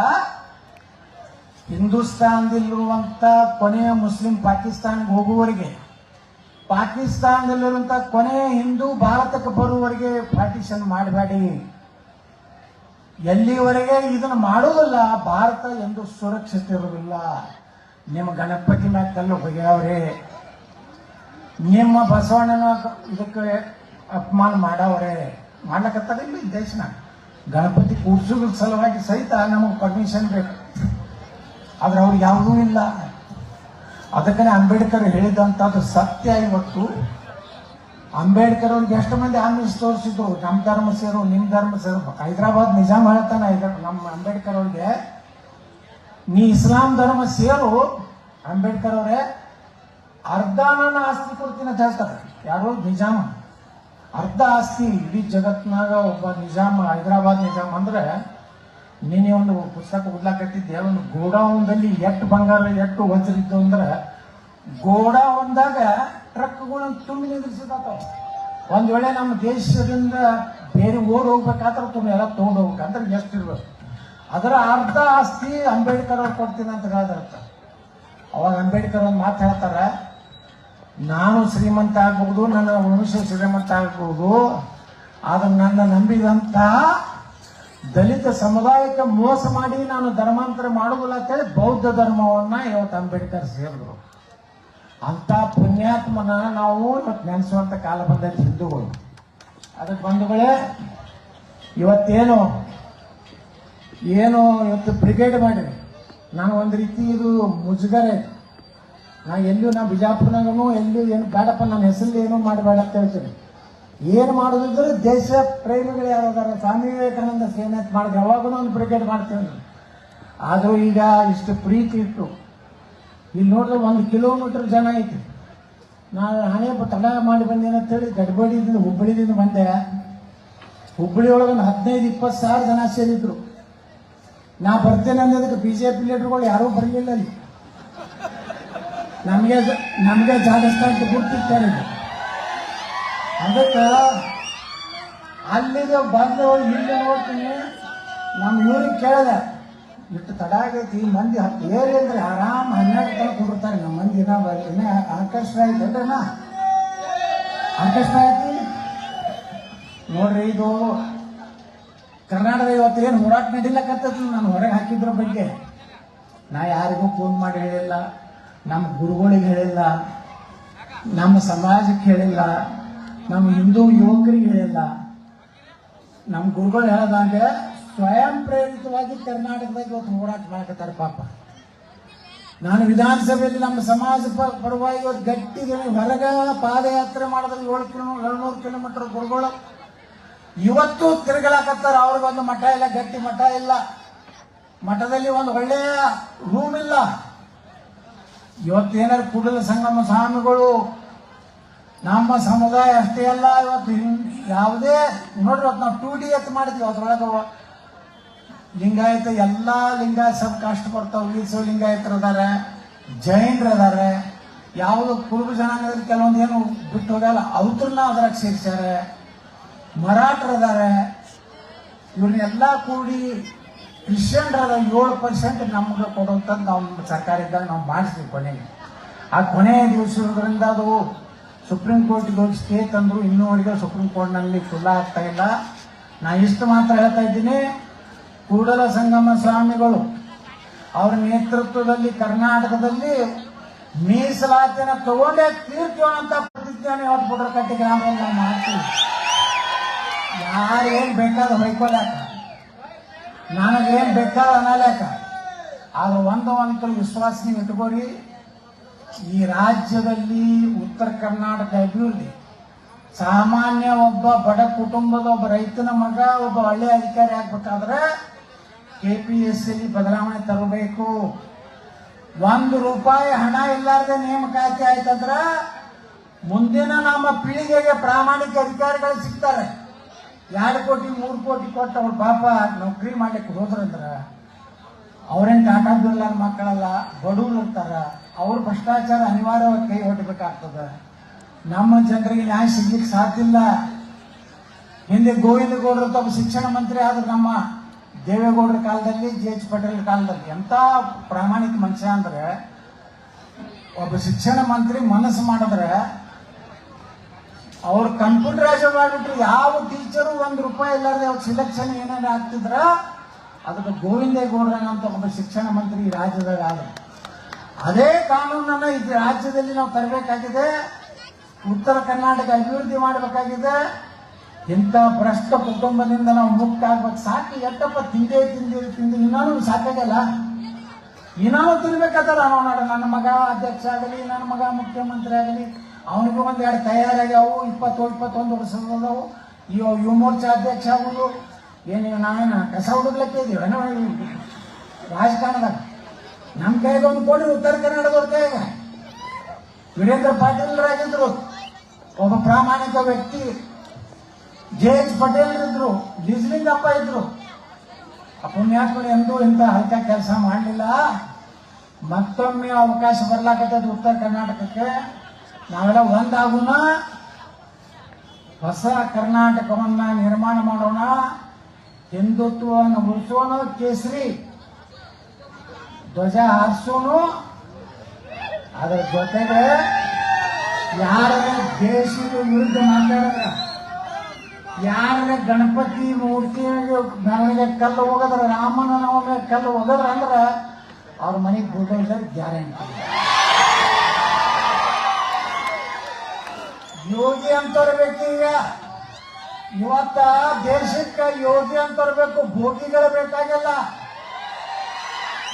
ಹಿಂದೂಸ್ತಾನದಲ್ಲಿರುವಂತ ಕೊನೆಯ ಮುಸ್ಲಿಂ ಪಾಕಿಸ್ತಾನಕ್ಕೆ ಹೋಗುವವರಿಗೆ ಪಾಕಿಸ್ತಾನದಲ್ಲಿರುವಂತ ಕೊನೆಯ ಹಿಂದೂ ಭಾರತಕ್ಕೆ ಬರುವವರಿಗೆ ಪಾರ್ಟಿಷನ್ ಮಾಡಬೇಡಿ. ಎಲ್ಲಿವರೆಗೆ ಇದನ್ನು ಮಾಡೋದಲ್ಲ, ಭಾರತ ಎಂದು ಸುರಕ್ಷಿತ ಇರುವುದಿಲ್ಲ ನಿಮ್ಮ ಗಣಪತಿ ಮ್ಯಾಗ ಕಲ್ಲು ಹೋಗ್ಯಾವ್ರಿ. ನಿಮ್ಮ ಬಸವಣ್ಣನ ಇದಕ್ಕೆ ಅಪಮಾನ ಮಾಡವ್ರೆ. ಮಾಡ್ಲಕತ್ತಾರಿಲ್ಲ ಈ ದೇಶನ? ಗಣಪತಿ ಕೂರ್ಸೋದ್ರ ಸಲುವಾಗಿ ಸಹಿತ ನಮಗೆ ಪರ್ಮಿಷನ್ ಬೇಕು. ಆದ್ರೆ ಅವ್ರಿಗೆ ಯಾವುದೂ ಇಲ್ಲ. ಅದಕ್ಕೆ ಅಂಬೇಡ್ಕರ್ ಹೇಳಿದಂಥದ್ದು ಸತ್ಯ ಇವತ್ತು. ಅಂಬೇಡ್ಕರ್ ಅವ್ರಿಗೆ ಎಷ್ಟು ಮಂದಿ ಆಮಿಸ್ ತೋರಿಸಿದ್ರು? ನಮ್ಮ ಧರ್ಮ ಸೇರು ನಿಮ್ಮ ಧರ್ಮ ಸೇರು. ಹೈದರಾಬಾದ್ ನಿಜಾಮ್ ಹೇಳ್ತಾನೆ ನಮ್ಮ ಅಂಬೇಡ್ಕರ್ ಅವ್ರಿಗೆ. ನೀ ಇಸ್ಲಾಂ ಧರ್ಮ ಸೇರು, ಅಂಬೇಡ್ಕರ್ ಅವರೇ ಅರ್ಧ ನನ್ನ ಆಸ್ತಿ ಕೊಡ್ತೀನಿ ಅಂತ ಹೇಳ್ತಾರೆ ಯಾರು? ನಿಜಾಮ. ಅರ್ಧ ಆಸ್ತಿ ಇಡೀ ಜಗತ್ನಾಗ ಒಬ್ಬ ನಿಜಾಮ, ಹೈದರಾಬಾದ್ ನಿಜಾಮ್ ಅಂದ್ರೆ ನೀನೇ ಒಂದು ಪುಸ್ತಕ ಓದ್ಲಾಕತ್ತಿದ್ದೆ. ಒಂದು ಗೋಡೌನ್ದಲ್ಲಿ ಎಷ್ಟು ಬಂಗಾರ, ಎಷ್ಟು ವಜ್ರಿದ್ದು ಅಂದ್ರೆ ಗೋಡೌನ್ದಾಗ ಟ್ರಕ್ಗಳನ್ನು ತುಂಬಿ ನಿಂದ್ರಿಸಿದಾತ ಒಂದ್ ವೇಳೆ ನಮ್ಮ ದೇಶದಿಂದ ಬೇರೆ ಓಡ್ ಹೋಗ್ಬೇಕಾದ್ರೆ ತುಂಬ ಎಲ್ಲ ತಗೊಂಡು ಹೋಗ್ಬೇಕು. ಅಂದ್ರೆ ಎಷ್ಟು ಇರ್ಬೇಕು? ಅದರ ಅರ್ಧ ಆಸ್ತಿ ಅಂಬೇಡ್ಕರ್ ಅವ್ರು ಕೊಡ್ತೀನಿ ಅಂತ ಹೇಳಿದ್ರತ್ತ ಅವಾಗ ಅಂಬೇಡ್ಕರ್ ಒಂದು ಮಾತು ಹೇಳ್ತಾರೆ ನಾನು ಶ್ರೀಮಂತ ಆಗ್ಬಹುದು ನನ್ನ ವಂಶ ಶ್ರೀಮಂತ ಆಗ್ಬಹುದು ಆದ್ರೆ ನನ್ನ ನಂಬಿದಂತ ದಲಿತ ಸಮುದಾಯಕ್ಕೆ ಮೋಸ ಮಾಡಿ ನಾನು ಧರ್ಮಾಂತರ ಮಾಡುವುದಿಲ್ಲ ಅಂತೇಳಿ ಬೌದ್ಧ ಧರ್ಮವನ್ನ ಇವತ್ತು ಅಂಬೇಡ್ಕರ್ ಸೇರಿದ್ರು. ಅಂತ ಪುಣ್ಯಾತ್ಮನ ನಾವು ಇವತ್ತು ನೆನೆಸುವಂತ ಕಾಲ ಬಂದೈತೆ ಹಿಂದೂಗಳು. ಅದಕ್ಕೆ ಬಂಧುಗಳೇ, ಇವತ್ತೇನು, ಏನು ಇವತ್ತು ಬ್ರಿಗೇಡ್ ಮಾಡಿರಿ ನಾನು ಒಂದು ರೀತಿ ಇದು ಮುಜುಗರ ನಾ ಎಲ್ಲೂ ನಾ ಬಿಜಾಪುರ್ನಾಗೂ ಎಲ್ಲೂ ಏನು ಬೇಡಪ್ಪ, ನನ್ನ ಹೆಸರಲ್ಲಿ ಏನೂ ಮಾಡಬೇಡ ಅಂತ ಹೇಳ್ತೀನಿ. ಏನು ಮಾಡೋದಿದ್ರೆ ದೇಶ ಪ್ರೇಮಿಗಳು ಯಾವ್ದಾರ ಸ್ವಾಮಿ ವಿವೇಕಾನಂದ ಸೇನೆ ಮಾಡಿದ್ರೆ ಯಾವಾಗೂ ಒಂದು ಬ್ರಿಗೇಡ್ ಮಾಡ್ತೇವೆ ಆದರೂ ಈಗ ಇಷ್ಟು ಪ್ರೀತಿ ಇತ್ತು. ಇಲ್ಲಿ ನೋಡಿದ್ರೆ ಒಂದು ಕಿಲೋಮೀಟರ್ ಜನ ಐತಿ. ನಾನು ಹಣೆ ತಡ ಮಾಡಿ ಬಂದೇನೆ ಅಂತೇಳಿ ಗಡ್ಬಡಿದಿಂದ ಹುಬ್ಬಳ್ಳಿದಿಂದ ಬಂದೆ. ಹುಬ್ಬಳ್ಳಿ ಒಳಗೆ ಒಂದು ಹದಿನೈದು, ಇಪ್ಪತ್ತು ಸಾವಿರ ಜನ ಸೇರಿದ್ರು. ನಾ ಬರ್ತೇನೆ ಅನ್ನೋದಕ್ಕೆ ಬಿ ಜೆ ಪಿ ಲೀಡರ್ಗಳು ಯಾರೂ ಬರಲಿಲ್ಲ ಅಲ್ಲಿ. ನಮಗೆ ನಮಗೆ ಜಾಗಸ್ಥ ಅಂತ ಗುರ್ತಿರ್ತಾರೆ. ಅದಕ್ಕೆ ಅಲ್ಲಿಗೆ ಬಂದು ಇಲ್ಲಿ ನೋಡ್ತೀನಿ. ನಮ್ಮ ಇವ್ರಿಗೆ ಕೇಳಿದೆ, ಇಷ್ಟು ತಡ ಆಗೈತಿ ಮಂದಿ ಹತ್ತು ಏರಿ ಅಂದ್ರೆ ಆರಾಮ್ ಹನ್ನೆರಡು ತನಕ ಕೊಡ್ತಾರೆ ನಮ್ಮ ಮಂದಿ ಇನ್ನ ಆಕರ್ಷಣ ಆಯ್ತು ಅಂದ್ರೆ ಐತೇನ್ರಣ್ಣ ಆಕರ್ಷಣ ಐತಿ? ನೋಡ್ರಿ ಇದು ಕರ್ನಾಟಕ ಇವತ್ತು ಏನು ಹೋರಾಟ ನಡೀಲಕ್ಕತ್ತದ ನಾನು ಹೊರಗೆ ಹಾಕಿದ್ರ ಬಗ್ಗೆ? ನಾ ಯಾರಿಗೂ ಫೋನ್ ಮಾಡಿ ಹೇಳಿಲ್ಲ. ನಮ್ಮ ಗುರುಗಳಿಗೆ ಹೇಳಿಲ್ಲ, ನಮ್ಮ ಸಮಾಜಕ್ಕೆ ಹೇಳಿಲ್ಲ, ನಮ್ಮ ಹಿಂದೂ ಯುವಕರಿಗೆ ಹೇಳಿಲ್ಲ. ನಮ್ಮ ಗುರುಗಳು ಹೇಳದಾಗ ಸ್ವಯಂ ಪ್ರೇರಿತವಾಗಿ ಕರ್ನಾಟಕದಾಗ ಇವತ್ತು ಹೋರಾಟ ಮಾಡಕತ್ತಾರೆ ಪಾಪ. ನಾನು ವಿಧಾನಸಭೆಯಲ್ಲಿ ನಮ್ಮ ಸಮಾಜ ಪರವಾಗಿ ಇವತ್ತು ಗಟ್ಟಿ ಹೊರಗ ಪಾದಯಾತ್ರೆ ಮಾಡಿದ್ರೆ ಏಳು ಕಿಲೋ, ಏಳ್ನೂರು ಕಿಲೋಮೀಟರ್ ಗುರುಗಳು. ಇವತ್ತು ತಿರುಗಳಾಕತ್ತಾರ ಅವ್ರಿಗೊಂದು ಮಠ ಇಲ್ಲ, ಗಟ್ಟಿ ಮಠ ಇಲ್ಲ. ಮಠದಲ್ಲಿ ಒಂದು ಒಳ್ಳೆಯ ರೂಮ್ ಇಲ್ಲ. ಇವತ್ತೇನಾದ್ರು ಕೂಡಲ ಸಂಗಮ ಸ್ವಾಮಿಗಳು, ನಮ್ಮ ಸಮುದಾಯ ಅಷ್ಟೇ ಅಲ್ಲ, ಇವತ್ತು ಯಾವುದೇ, ನೋಡ್ರಿ ಇವತ್ತು ನಾವು ಟೂ ಡಿ ಎತ್ ಮಾಡಿದ್ವಿ, ಅದ್ರೊಳಗೆ ಲಿಂಗಾಯತ, ಎಲ್ಲ ಲಿಂಗಾಯತ ಸಬ್ ಕಾಸ್ಟ್ ಬರ್ತಾವೆ ವೀಸು ಲಿಂಗಾಯತರು ಅದಾರೆ, ಜೈನರು ಅದಾರೆ, ಯಾವುದು ಕುರುಬ ಜನಾಂಗದಲ್ಲಿ ಕೆಲವೊಂದು ಏನು ಬಿಟ್ಟು ಹೋಗಲ್ಲ ಅವ್ರನ್ನ ಅದ್ರಾಗ ಸೇರಿಸ್ಯಾರೆ, ಮರಾಠರು ಅದಾರೆ ಇವ್ರನ್ನೆಲ್ಲ ಕೂಡಿ ಕ್ರಿಶ್ಚಿಯನ್ರ ಏಳು ಪರ್ಸೆಂಟ್ ನಮ್ಗೆ ಕೊಡುವಂಥದ್ದು ನಾವು ಸರ್ಕಾರ ಇದ್ದಾಗ ನಾವು ಮಾಡಿಸ್ತೀವಿ ಕೊನೆಗೆ. ಆ ಕೊನೆ ದಿವಸದ್ರಿಂದ ಅದು ಸುಪ್ರೀಂ ಕೋರ್ಟ್ಗೆ ಸ್ಟೇ ತಂದ್ರು. ಇನ್ನೂವರೆಗೆ ಸುಪ್ರೀಂ ಕೋರ್ಟ್ನಲ್ಲಿ ಫುಲ್ ಆಗ್ತಾ ಇಲ್ಲ. ನಾ ಇಷ್ಟು ಮಾತ್ರ ಹೇಳ್ತಾ ಇದ್ದೀನಿ. ಕೂಡಲ ಸಂಗಮ ಸ್ವಾಮಿಗಳು, ಅವರ ನೇತೃತ್ವದಲ್ಲಿ ಕರ್ನಾಟಕದಲ್ಲಿ ಮೀಸಲಾತಿನ ತಗೊಂಡೇ ತೀರ್ತೀವಿ ಅಂತ ಪ್ರತಿಜ್ಞಾನ ಇವತ್ತು ಬುಡ್ರಕಟ್ಟಿ ಗ್ರಾಮದಲ್ಲಿ ನಾವು ಮಾಡ್ತೀವಿ. ಯಾರೇನ್ ಬೇಕಾದ್ರೂ ಹೊಯ್ಕೊಳಕ ನನಗೇನ್ ಬೇಕಾದ ಅನ್ನಲಾಕ ಆದ್ರೆ ಒಂದು ಒಂದು ವಿಶ್ವಾಸ ನೀವು ಇಟ್ಕೋರಿ. ಈ ರಾಜ್ಯದಲ್ಲಿ ಉತ್ತರ ಕರ್ನಾಟಕ ಅಭಿವೃದ್ಧಿ. ಸಾಮಾನ್ಯ ಒಬ್ಬ ಬಡ ಕುಟುಂಬದ ಒಬ್ಬ ರೈತನ ಮಗ ಒಬ್ಬ ಒಳ್ಳೆ ಅಧಿಕಾರಿ ಆಗ್ಬೇಕಾದ್ರೆ ಕೆ ಪಿ ಎಸ್ ಸಿಲಿ ಬದಲಾವಣೆ ತರಬೇಕು. ಒಂದು ರೂಪಾಯಿ ಹಣ ಇಲ್ಲಾರ್ದೆ ನೇಮಕಾತಿ ಆಯ್ತಂದ್ರ ಮುಂದಿನ ನಮ್ಮ ಪೀಳಿಗೆಗೆ ಪ್ರಾಮಾಣಿಕ ಅಧಿಕಾರಿಗಳು ಸಿಗ್ತಾರೆ. ಎರಡು ಕೋಟಿ, ಮೂರು ಕೋಟಿ ಕೊಟ್ಟು ಅವ್ರ ಪಾಪ ನೌಕರಿ ಮಾಡ್ಲಿಕ್ಕೆ ಹೋದ್ರಂದ್ರ ಅವ್ರೇನ್ ಟಾಟಾ ಮಕ್ಕಳಲ್ಲ, ಬಡವ್ರು ಇರ್ತಾರ, ಅವ್ರ ಭ್ರಷ್ಟಾಚಾರ ಅನಿವಾರ್ಯವಾಗಿ ಕೈ ಹೊಟ್ಟಬೇಕಾಗ್ತದ ನಮ್ಮ ಜನರಿಗೆ ನ್ಯಾಯ ಸಿಗ್ಲಿಕ್ಕೆ ಸಾಧ್ಯ ಇಲ್ಲ. ಹಿಂದೆ ಗೋವಿಂದ ಗೌಡರು ತಮ್ಮ ಶಿಕ್ಷಣ ಮಂತ್ರಿ ಆದ್ರೆ ನಮ್ಮ ದೇವೇಗೌಡರ ಕಾಲದಲ್ಲಿ, ಜಿ ಎಚ್ ಪಟೇಲ್ ಕಾಲದಲ್ಲಿ, ಎಂತ ಪ್ರಾಮಾಣಿಕ ಮನುಷ್ಯ ಅಂದ್ರೆ, ಒಬ್ಬ ಶಿಕ್ಷಣ ಮಂತ್ರಿ ಮನಸ್ಸು ಮಾಡಿದ್ರೆ ಅವ್ರು ಕಂಪ್ಯೂಟರೈಸ್ ಮಾಡಿಬಿಟ್ರು. ಯಾವ ಟೀಚರು ಒಂದು ರೂಪಾಯಿ ಇಲ್ಲಾರ್ದೆ ಅವ್ರ ಸಿಲೆಕ್ಷನ್ ಏನಾರ ಆಗ್ತಿದ್ರ ಅದಕ್ಕೆ ಅಂತ ಒಬ್ಬ ಶಿಕ್ಷಣ ಮಂತ್ರಿ ಈ ರಾಜ್ಯದಾಗ ಆದ ಅದೇ ಕಾನೂನನ್ನ ಈ ರಾಜ್ಯದಲ್ಲಿ ನಾವು ತರಬೇಕಾಗಿದೆ. ಉತ್ತರ ಕರ್ನಾಟಕ ಅಭಿವೃದ್ಧಿ ಮಾಡಬೇಕಾಗಿದೆ. ಇಂಥ ಭ್ರಷ್ಟ ಕುಟುಂಬದಿಂದ ನಾವು ಮುಕ್ತ ಆಗ್ಬೇಕು. ಸಾಕು ಎಷ್ಟಪ್ಪ ತಿಂದೇ ತಿಂದಿ, ತಿಂದು. ಇನ್ನೂ ಸಾಕಾಗಲ್ಲ. ಇನ್ನೂ ತಿನ್ಬೇಕಾದ ನಾವು ನೋಡ ನನ್ನ ಮಗ ಅಧ್ಯಕ್ಷ ಆಗಲಿ, ನನ್ನ ಮಗ ಮುಖ್ಯಮಂತ್ರಿ ಆಗಲಿ ಅವನಿಗೂ ಒಂದು ಎರಡು ತಯಾರಾಗ್ಯಾವು ಇಪ್ಪತ್ತು ಇಪ್ಪತ್ತೊಂದು ವರ್ಷದವು ಇವ ಯುವ ಮೋರ್ಚಾ ಅಧ್ಯಕ್ಷ ಆಗೋದು ಏನು ನಾವೇನು ಕಸ ಹುಡುಗ್ಲಕ್ಕೆ ಇದೀವಿ, ಏನೋ ರಾಜಕಾರಣದಾಗ ನಮ್ಮ ಕೈಗೆ ಒಂದು ಕೊಡಿ ಉತ್ತರ ಕನ್ನಡದವ್ರ ಕೈಗೆ. ವೀರೇಂದ್ರ ಪಾಟೀಲ್ರಾಗಿದ್ರು ಒಬ್ಬ ಪ್ರಾಮಾಣಿಕ ವ್ಯಕ್ತಿ. ಜೆ ಎಚ್ ಪಟೇಲ್ ಇದ್ರು. ಅಪ್ಪ ಇದ್ರು. ಅಪುಣ್ಯಾತ್ಮರು ಪುಣ್ಯಾತ್ಮರು ಎಂದೂ ಇಂಥ ಹಲ್ಕ ಕೆಲಸ ಮಾಡಲಿಲ್ಲ. ಮತ್ತೊಮ್ಮೆ ಅವಕಾಶ ಬರ್ಲಾಕತ್ತದ ಉತ್ತರ ಕರ್ನಾಟಕಕ್ಕೆ. ನಾವೆಲ್ಲ ಒಂದಾಗೋಣ. ಹೊಸ ಕರ್ನಾಟಕವನ್ನ ನಿರ್ಮಾಣ ಮಾಡೋಣ. ಹಿಂದುತ್ವವನ್ನು ಉಳಿಸೋಣ, ಕೇಸರಿ. ಧ್ವಜ ಹಾರಿಸೋಣ. ಅದರ ಜೊತೆಗೆ ಯಾರ ದೇಶದ ವಿರುದ್ಧ ಮಾತಾಡೋಣ ಯಾರ ಗಣಪತಿ ಮೂರ್ತಿ ನನಗೆ ಕಲ್ಲು ಹೋಗದ್ರ ರಾಮನ ನಮಗೆ ಕಲ್ಲು ಹೋಗದ್ರ ಅಂದ್ರ ಅವ್ರ ಮನೆಗೆ ಬುಲ್ಡೋಸರ್ ಗ್ಯಾರಂಟಿ. ಯೋಗಿ ಅಂತವ್ರು ಈಗ ಇವತ್ತ ದೇಶಕ್ಕೆ ಯೋಗಿ ಅಂತ ಬೇಕು ಭೋಗಿಗಳು ಬೇಕಾಗಿಲ್ಲ.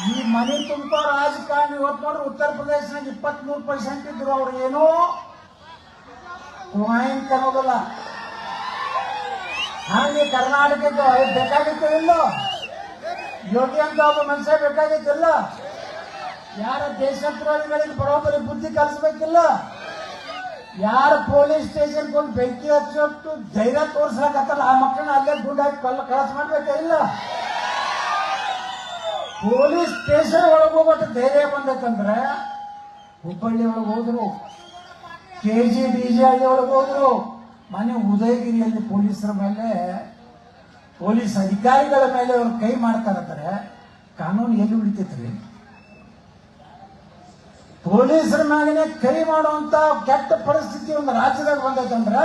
ಈ ಮನೆ ತುಂಬ ರಾಜಕಾರಣಿ ಇವತ್ತು ನೋಡ್ರಿ ಉತ್ತರ ಪ್ರದೇಶನಾಗ ಇಪ್ಪತ್ಮೂರು ಪರ್ಸೆಂಟ್ ಇದ್ರು ಅವ್ರು ಏನೋ ಪಾಯಿಂಟ್ ಅನ್ನೋದಿಲ್ಲ ಹಾಗೆ ಕರ್ನಾಟಕಕ್ಕೆ ಅವ್ರಿಗೆ ಬೇಕಾಗಿತ್ತು ಇಲ್ಲೋ? ಯೋಗಿ ಅಂತ ಒಬ್ಬ ಮನುಷ್ಯ ಬೇಕಾಗಿತ್ತಿಲ್ಲ ಯಾರ ದೇಶದ್ರೋಹಿಗಳಿಗೆ ಬರೋಬ್ಬರಿ ಬುದ್ಧಿ ಕಲಿಸ್ಬೇಕಿಲ್ಲ? ಯಾರ ಪೊಲೀಸ್ ಸ್ಟೇಷನ್ ಕೊಂಡು ಬೆಂಕಿ ಹಚ್ಚೋಟ್ಟು ಧೈರ್ಯ ತೋರ್ಸ್ಲಕತ್ತಲ್ಲ ಆ ಮಕ್ಕಳನ್ನ ಅಲ್ಲೇ ಗುಂಡು ಹಾಕಿ ಕಲ್ಲ ಕಳಸ್ ಮಾಡ್ಬೇಕ ಇಲ್ಲ? ಪೊಲೀಸ್ ಸ್ಟೇಷನ್ ಒಳಗೆ ಹೋಗ್ಬಿಟ್ಟು ಧೈರ್ಯ ಬಂದೈತಂದ್ರೆ ಹುಬ್ಬಳ್ಳಿ ಒಳಗೆ ಹೋದ್ರು ಕೆ ಜಿ ಡಿ ಜಿ ಹಳ್ಳಿ ಒಳಗೆ ಹೋದ್ರು. ಮನೆ ಉದಯಗಿರಿಯಲ್ಲಿ ಪೊಲೀಸರ ಮೇಲೆ, ಪೊಲೀಸ್ ಅಧಿಕಾರಿಗಳ ಮೇಲೆ ಅವ್ರು ಕೈ ಮಾಡ್ತಾರಂದ್ರೆ ಕಾನೂನು ಎಲ್ಲಿ ಉಳಿತೈತ್ರಿ? ಪೊಲೀಸರ ಮ್ಯಾಗನೆ ಕೈ ಮಾಡುವಂತ ಕೆಟ್ಟ ಪರಿಸ್ಥಿತಿ ಒಂದು ರಾಜ್ಯದಾಗ ಬಂದೈತಂದ್ರ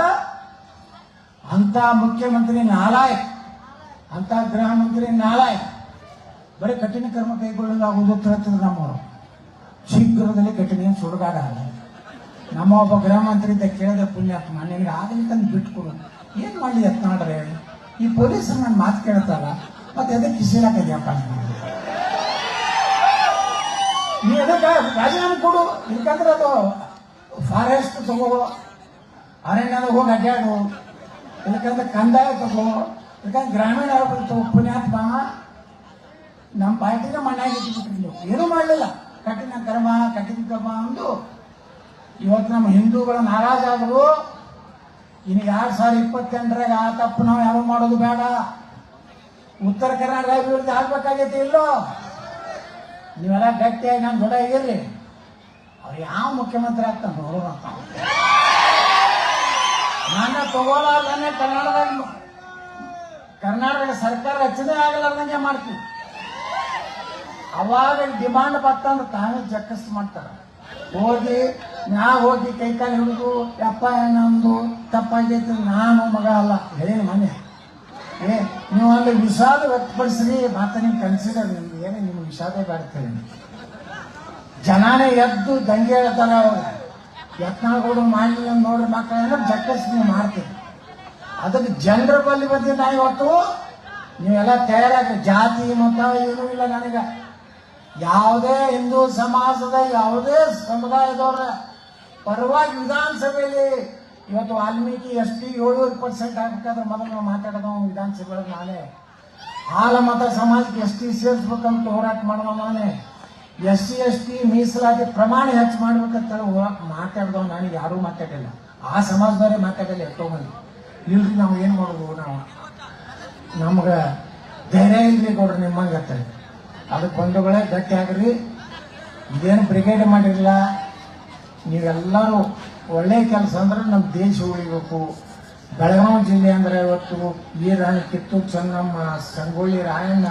ಅಂತ ಮುಖ್ಯಮಂತ್ರಿ ನಾಲಾಯಕ್ ಅಂತ ಗೃಹ ಮಂತ್ರಿ ನಾಲಾಯಕ್, ಬರೀ ಕಠಿಣ ಕ್ರಮ ಕೈಗೊಳ್ಳಲಾಗುವುದು ಹೇಳ್ತಿದ್ರು ನಮ್ಮವರು. ಶೀಘ್ರದಲ್ಲಿ ಕಠಿಣ ಸುಡುಗಾಡ ನಮ್ಮ ಒಬ್ಬ ಗೃಹ ಮಂತ್ರಿ ಇದ್ದ ಕೇಳಿದ ಪುಣ್ಯಾತ್ಮ ನಿನಗೆ ತಂದು ಬಿಟ್ಕೊಡು. ಏನ್ ಮಾಡ್ಲಿ ಯತ್ನಾಡ್ರೆ ಈ ಪೊಲೀಸರು ನನ್ನ ಮಾತು ಕೇಳ್ತಾರ, ಮತ್ತೆ ಎದಕ್ಕೆ ಕಿಸಿಲಾಕದ್ಯಪ್ಪ ನೀನು ನೀ ಅದಕ್ಕೆ ರಾಜೀನಾಮೆ ಕೊಡು. ಯಾಕಂದ್ರೆ ಅದು ಫಾರೆಸ್ಟ್ ತಗೋ. ಅರಣ್ಯದ ಹೋಗಿ ಅಡ್ಡಾಡು ಯಾಕಂದ್ರೆ ಕಂದಾಯ ತಗೋ. ಯಾಕಂದ್ರೆ ಗ್ರಾಮೀಣ ಪುಣ್ಯಾತ್ಮ. ನಮ್ಮ ಪಾರ್ಟಿನ ಮಣ್ಣಾಗಿ ನೀವು. ಏನೂ ಮಾಡಲಿಲ್ಲ. ಕಠಿಣ ಕರ್ಮ ಕಠಿಣ ಕರ್ಮ ಅಂದು ಇವತ್ತು ನಮ್ಮ ಹಿಂದೂಗಳ ನಾರಾಜಾದರು ಇನ್ನು ಎರಡು ಸಾವಿರದ ಇಪ್ಪತ್ತೆಂಟರಾಗ ಆ ತಪ್ಪು ನಾವು ಯಾರು ಮಾಡೋದು ಬೇಡ. ಉತ್ತರ ಕರ್ನಾಟಕ ಅಭಿವೃದ್ಧಿ ಆಗ್ಬೇಕಾಗೈತೆ ಇಲ್ಲೋ. ನೀವೆಲ್ಲ ಗಟ್ಟಿಯಾಗಿ ನಾನು ದೊಡ್ಡ ಇರ್ರಿ ಅವ್ರು ಯಾವ ಮುಖ್ಯಮಂತ್ರಿ ಆಗ್ತಾನೆ ನೋಡೋಣ ನಾನು ತಗೋಲಾರ್ದೇ ಕರ್ನಾಟಕದಾಗ ಕರ್ನಾಟಕ ಸರ್ಕಾರ ರಚನೆ ಆಗಲಾರ್ದಂಗೆ ಮಾಡ್ತೀವಿ. ಅವಾಗ ಡಿಮಾಂಡ್ ಬರ್ತಂದ್ರೆ ತಾನೇ ಜಕ್ಕಸ್ ಮಾಡ್ತಾರ. ಹೋಗಿ, ನಾ ಹೋಗಿ ಕೈಕಾಲು ಹಿಡಿದು, ಯಪ್ಪ, ಏನಂದು ತಪ್ಪಾಗೈತೆ ನಾನು ಮಗ ಅಲ್ಲ. ಹೇಳಿ ಮನೆ. ಏ ನೀವು ಅಲ್ಲಿ ವಿಷಾದ ವ್ಯಕ್ತಪಡಿಸ್ರಿ ಮಾತ ನೀವು ಕನ್ಸಿಡರ್ ನಿಮ್ಗೆ ಏನು ನಿಮ್ಗೆ ವಿಷಾದ ಬೇಡ್ತೇವೆ ಜನಾನೇ ಎದ್ದು ದಂಗೆ ಹೇಳ್ತಾರ ಅವ್ರು. ಯತ್ನಾಳ್ಗಳು ಮಾಡಲಿಲ್ಲ ನೋಡ್ರಿ ಮಕ್ಕಳನ್ನ ಜಕ್ಕಸ್ ನೀವು ಮಾಡ್ತೀರಿ. ಅದಕ್ಕೆ ಜನರ ಬಲ್ಲಿ ಬಂದಿದ್ದ ಇವತ್ತು ನೀವೆಲ್ಲ ತಯಾರಾಗಿ ಜಾತಿ, ಮತ, ಏನೂ ಇಲ್ಲ ನನಗೆ. ಯಾವುದೇ ಹಿಂದೂ ಸಮಾಜದ, ಯಾವುದೇ ಸಮುದಾಯದವರ ಪರವಾಗಿ ವಿಧಾನಸಭೆಯಲ್ಲಿ ಇವತ್ತು ವಾಲ್ಮೀಕಿ ಎಸ್ ಟಿ ಏಳುವರೆ ಪರ್ಸೆಂಟ್ ಆಗ್ಬೇಕಾದ್ರೆ ಮೊದಲು ನಾವು ಮಾತಾಡೋದು ವಿಧಾನಸಭೆಯೊಳಗೆ ನಾನೇ. ಹಾಲ ಮತ ಸಮಾಜಕ್ಕೆ ಎಸ್ ಟಿ ಸೇರಿಸ್ಬೇಕಂತ ಹೋರಾಟ ಮಾಡೋಣ ನಾನೇ. ಎಸ್ ಸಿ, ಎಸ್ ಟಿ ಮೀಸಲಾತಿ ಪ್ರಮಾಣ ಹೆಚ್ಚು ಮಾಡ್ಬೇಕಂತ ಹೋರಾಟ ಮಾತಾಡ್ದವ್ ನನಗೆ ಯಾರೂ ಮಾತಾಡಿಲ್ಲ ಆ ಸಮಾಜದವರೇ ಮಾತಾಡಿಲ್ಲ ಎಷ್ಟೋ ಮಂದಿ. ಇಲ್ರಿ ನಾವು ಏನು ಮಾಡೋದು ನಾವು? ನಮ್ಗೆ ಧೈರ್ಯ ಇಲ್ರಿ ಕೊಡ್ರಿ ನಿಮ್ಮಂಗೆ ಹತ್ತಿರ ಅದಕ್ಕೆ ಬಂಧುಗಳೇ ಗಟ್ಟಿ ಆಗ್ರಿ. ಇದೇನು ಬ್ರಿಗೇಡ್ ಮಾಡಿರಲಿಲ್ಲ. ನೀವೆಲ್ಲರೂ ಒಳ್ಳೆ ಕೆಲಸ ಅಂದ್ರೆ ನಮ್ಮ ದೇಶ ಉಳಿಬೇಕು. ಬೆಳಗಾವಿ ಜಿಲ್ಲೆ ಅಂದ್ರೆ ಇವತ್ತು ವೀರಾಣಿ ಕಿತ್ತೂರು ಚೆನ್ನಮ್ಮ, ಸಂಗೊಳ್ಳಿ ರಾಯಣ್ಣ.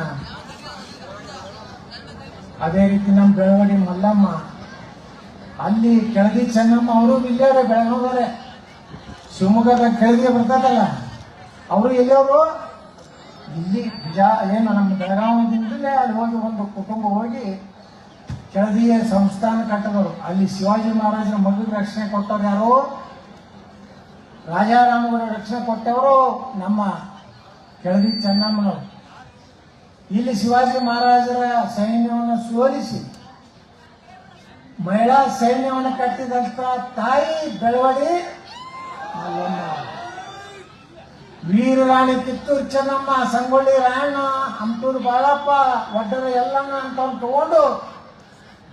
ಅದೇ ರೀತಿ ನಮ್ಮ ಬೆಳವಡಿ ಮಲ್ಲಮ್ಮ. ಅಲ್ಲಿ ಕೆಳದಿ ಚೆನ್ನಮ್ಮ ಅವರು ಇಲ್ಲೇ ಬೆಳಗಾವಿದಾರೆ ಶಿವಮೊಗ್ಗದ ಕೆಳಗೆ ಬರ್ತದಲ್ಲ ಅವರು ಎಲ್ಲಿಯವರು? ಇಲ್ಲಿ ಜಾ ಏನು ನಮ್ಮ ಬೆಳಗಾವಿದಿಂದಲೇ ಅಲ್ಲಿ ಹೋಗಿ ಒಂದು ಕುಟುಂಬ ಹೋಗಿ ಕೆಳದಿಯ ಸಂಸ್ಥಾನ ಕಟ್ಟದವರು, ಅಲ್ಲಿ ಶಿವಾಜಿ ಮಹಾರಾಜನ ಮಗುಗೆ ರಕ್ಷಣೆ ಕೊಟ್ಟವ್ರು ಯಾರು? ರಾಜಾರಾಮನ ರಕ್ಷಣೆ ಕೊಟ್ಟವರು ನಮ್ಮ ಕೆಳದಿ ಚೆನ್ನಮ್ಮನವರು. ಇಲ್ಲಿ ಶಿವಾಜಿ ಮಹಾರಾಜರ ಸೈನ್ಯವನ್ನು ಸೋಲಿಸಿ, ಮಹಿಳಾ ಸೈನ್ಯವನ್ನು ಕಟ್ಟಿದಂತ ತಾಯಿ ಬೆಳವಡಿ ವೀರ ವೀರರಾಣಿ ಕಿತ್ತೂರು ಚೆನ್ನಮ್ಮ, ಸಂಗೊಳ್ಳಿ ರಾಯಣ್ಣ, ಹಂಪೂರು ಬಾಳಪ್ಪ ಒಡ್ಡರ ಎಲ್ಲಣ್ಣ ಅಂತವ್ರು ತಗೊಂಡು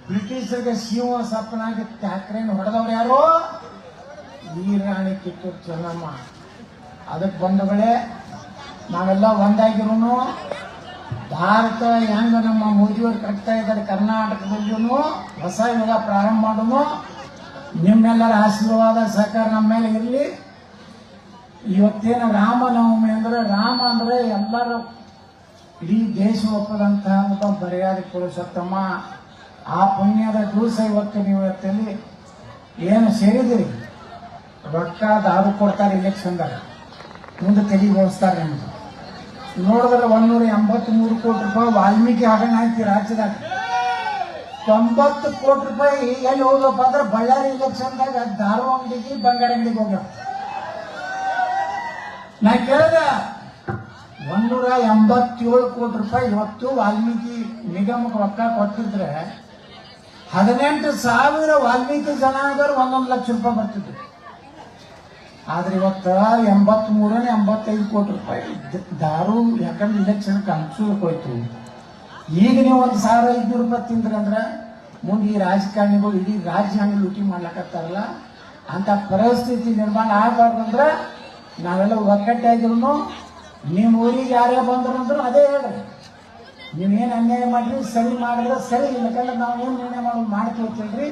ಬ್ರಿಟಿಷರಿಗೆ ಶಿವ ಸಪ್ಪನಾಗಿ ತ್ಯಾಕ್ರೇನ್ ಹೊಡೆದವ್ರು ಯಾರು? ವೀರಾಣಿ ಕಿತ್ತೂರು ಚೆನ್ನಮ್ಮ. ಅದಕ್ಕೆ ಬಂಧುಗಳೇ ನಾವೆಲ್ಲ ಒಂದಾಗಿರೋನು, ಭಾರತ ಹೆಂಗ ನಮ್ಮ ಮೋದಿಯವರು ಕಟ್ತಾ ಇದ್ದಾರೆ ಕರ್ನಾಟಕದಲ್ಲೂ ಹೊಸ ಯುಗ ಪ್ರಾರಂಭ ಮಾಡೋನು, ನಿಮ್ಮೆಲ್ಲರ ಆಶೀರ್ವಾದ ಸಹಕಾರ ನಮ್ಮ ಮೇಲೆ ಇರಲಿ. ಇವತ್ತೇನು ರಾಮನವಮಿ ಅಂದ್ರೆ, ರಾಮ ಅಂದ್ರೆ ಎಲ್ಲರೂ ಇಡೀ ದೇಶ ಒಪ್ಪದಂತಹ ಮರ್ಯಾದೆ ಪುರುಷೋತ್ತಮ ಆ ಪುಣ್ಯದ ದಿವಸ ಇವತ್ತು ನೀವು ಇವತ್ತಲ್ಲಿ ಏನು ಸೇರಿದಿರಿ? ರೊಕ್ಕ ದಾರು ಕೊಡ್ತಾರೆ ಇಲೆಕ್ಷನ್ದಾಗ ಮುಂದೆ ತೆಗಿಗೊಳಿಸ್ತಾರೆ ನಿಮ್ದು. ನೋಡಿದ್ರೆ ಒಂದೂರ ಎಂಬತ್ಮೂರು ಕೋಟಿ ರೂಪಾಯಿ ವಾಲ್ಮೀಕಿ ಹಗರಣ ಐತಿ ರಾಜ್ಯದಾಗ. ತೊಂಬತ್ತು ಕೋಟಿ ರೂಪಾಯಿ ಎಲ್ಲಿ ಹೋಗಪ್ಪ ಅಂದ್ರೆ ಬಳ್ಳಾರಿ ಇಲೆಕ್ಷನ್ದಾಗ ದಾರು ಅಂಗಡಿಗೆ ಬಂಗಾರ ಅಂಗಡಿಗೆ ಹೋಗ್ಯಾವ ನಾ ಕೇಳಿದ, ಒಂದೂರ ಎಂಬತ್ತೇಳು ಕೋಟಿ ರೂಪಾಯಿ ಇವತ್ತು ವಾಲ್ಮೀಕಿ ನಿಗಮಕ್ಕೆ ರೊಕ್ಕ ಕೊಟ್ಟಿದ್ರೆ ಹದಿನೆಂಟು ಸಾವಿರ ವಾಲ್ಮೀಕಿ ಜನಾಂಗರು ಒಂದೊಂದು ಲಕ್ಷ ರೂಪಾಯಿ ಬರ್ತಿದ್ರು. ಆದ್ರೆ ಇವತ್ತು ಎಂಬತ್ ಮೂರನೇ ಎಂಬತ್ತೈದು ಕೋಟಿ ರೂಪಾಯಿ ದಾರು, ಯಾಕಂದ್ರೆ ಇಲೆಕ್ಷನ್ ಕನ್ಸೂರ್ ಹೋಯ್ತು. ಈಗ ನೀವು ಒಂದು ಸಾವಿರ ಐದ್ನೂರು ರೂಪಾಯಿ ತಿಂದ್ರಿ ಅಂದ್ರೆ ಮುಂದೆ ಈ ರಾಜಕಾರಣಿಗಳು ಇಡೀ ರಾಜ್ಯ ಲೂಟಿ ಮಾಡ್ಲಕತ್ತಾರಲ್ಲ? ಅಂತ ಪರಿಸ್ಥಿತಿ ನಿರ್ಮಾಣ ಆಗಬಾರ್ದಂದ್ರೆ ನಾವೆಲ್ಲ ಒಕ್ಕಟ್ಟಾಗಿರು ನಿಮ್ಮ ಊರಿಗೆ ಯಾರೇ ಬಂದ್ರು ಅಂದ್ರೆ ಅದೇ ಹೇಳ್ರಿ. ನೀವೇನು ಅನ್ಯಾಯ ಮಾಡ್ರಿ, ಸರಿ ಮಾಡಿದ್ರೆ ಸರಿ. ಇಲ್ಲಕಂದ್ರೆ ನಾವು ಏನು ನಿರ್ಣಯ ಮಾಡೋದು ಮಾಡ್ಕೊಳ್ತೀವಿ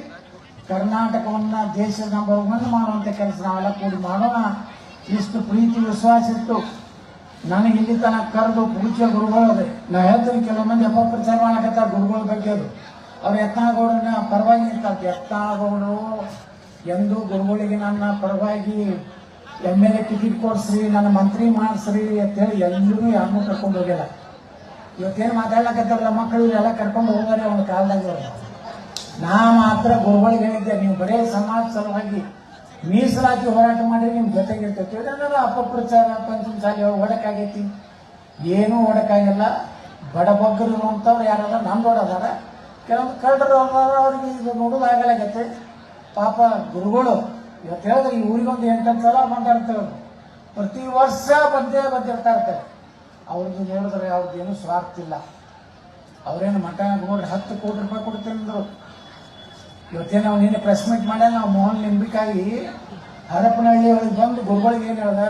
ಕರ್ನಾಟಕವನ್ನ ದೇಶದ ಒನ್ ಮಾಡುವಂತ ಕೆಲಸ ನಾವೆಲ್ಲ ಕೂಡಿ ಮಾಡೋಣ. ಇಷ್ಟು ಪ್ರೀತಿ, ವಿಶ್ವಾಸ ಇತ್ತು ನನಗೆ ಇಲ್ಲಿ ತನಕ ಕರೆದು ಪೂಜ್ಯ ಗುರುಗಳು ಅದೇ ನಾ ಹೇಳ್ತೀನಿ ಕೆಲವು ಮಂದಿ ಅಪಪ್ರಚಾರ ಮಾಡಕತ್ತಾರ ಗುರುಗಳ ಬಗ್ಗೆ ಅದು. ಅವ್ರು ಯತ್ನಾಳಗೌಡನ ಪರವಾಗಿ ನಿಂತಾರೆ ಯತ್ನಾಳಗೌಡರು ಎಂದು ಗುರುಗಳಿಗೆ ನನ್ನ ಪರವಾಗಿ ಎಂ ಎಲ್ ಎ ಟಿಕೆಟ್ ಕೊಡ್ಸ್ರಿ, ನನ್ನ ಮಂತ್ರಿ ಮಾಡಿಸ್ರಿ ಅಂತೇಳಿ ಎಲ್ಲರೂ ಯಾರನ್ನೂ ಕರ್ಕೊಂಡು ಹೋಗ್ಯಾರ ಇವತ್ತೇನು ಮಾತಾಡ್ಲಕತ್ತಾರಲ್ಲ ಮಕ್ಕಳು ಎಲ್ಲ ಕರ್ಕೊಂಡು ಹೋಗಾರೆ ಒಂದು ಕಾಲದಾಗ. ನಾ ಮಾತ್ರ ಗುರುಗಳಿಗೆ ಹೇಳಿದ್ದೆ, ನೀವು ಬರೇ ಸಮಾಜ ಸಲುವಾಗಿ ಮೀಸಲಾತಿ ಹೋರಾಟ ಮಾಡಿ ನಿಮ್ ಜೊತೆಗಿರ್ತೈತಿ. ಅಪಪ್ರಚಾರ ಪಂಚಮ ಹೊಡಕಾಗೈತಿ ಏನೂ ಒಡಕಾಗಿಲ್ಲ. ಬಡಬಗ್ಗರು ಅಂತವ್ರು ಯಾರಾದ ನಮ್ಮ ದೊಡ್ಡದಾರ ಕೆಲವೊಂದು ಕಳ್ಳರು ಅವ್ರಿಗೆ ಇದು ನೋಡೋದಾಗಲಾಗತ್ತೆ ಪಾಪ ಗುರುಗಳು ಇವತ್ತು ಹೇಳಿದ್ರೆ ಈ ಊರಿಗೊಂದು ಎಂಟತ್ತು ಸಲ ಮಾತಾಡ್ತೇವೆ ಪ್ರತಿ ವರ್ಷ ಬಂದೇ ಬಂದಿರ್ತಾ ಇರ್ತಾರೆ. ಅವ್ರದ್ದು ನೋಡಿದ್ರೆ ಅವ್ರದ್ದೇನು ಸ್ವಾರ್ಥ ಇಲ್ಲ. ಅವ್ರೇನು ಮಠ ನೋಡ್ರಿ, ಹತ್ತು ಕೋಟಿ ರೂಪಾಯಿ ಕೊಡ್ತೀನಿ ಅಂದ್ರು. ಇವತ್ತೇ ನಾವು ನಿನ್ನೆ ಪ್ರೆಸ್ ಮೀಟ್ ಮಾಡ್ಯಾನ ನಾವು ಮೋಹನ್ ಲಿಂಬಿಕಾಗಿ ಹರಪನಹಳ್ಳಿ ಒಳಗೆ ಬಂದು ಗುರುಗಳಿಗೆ ಏನು ಹೇಳ್ದ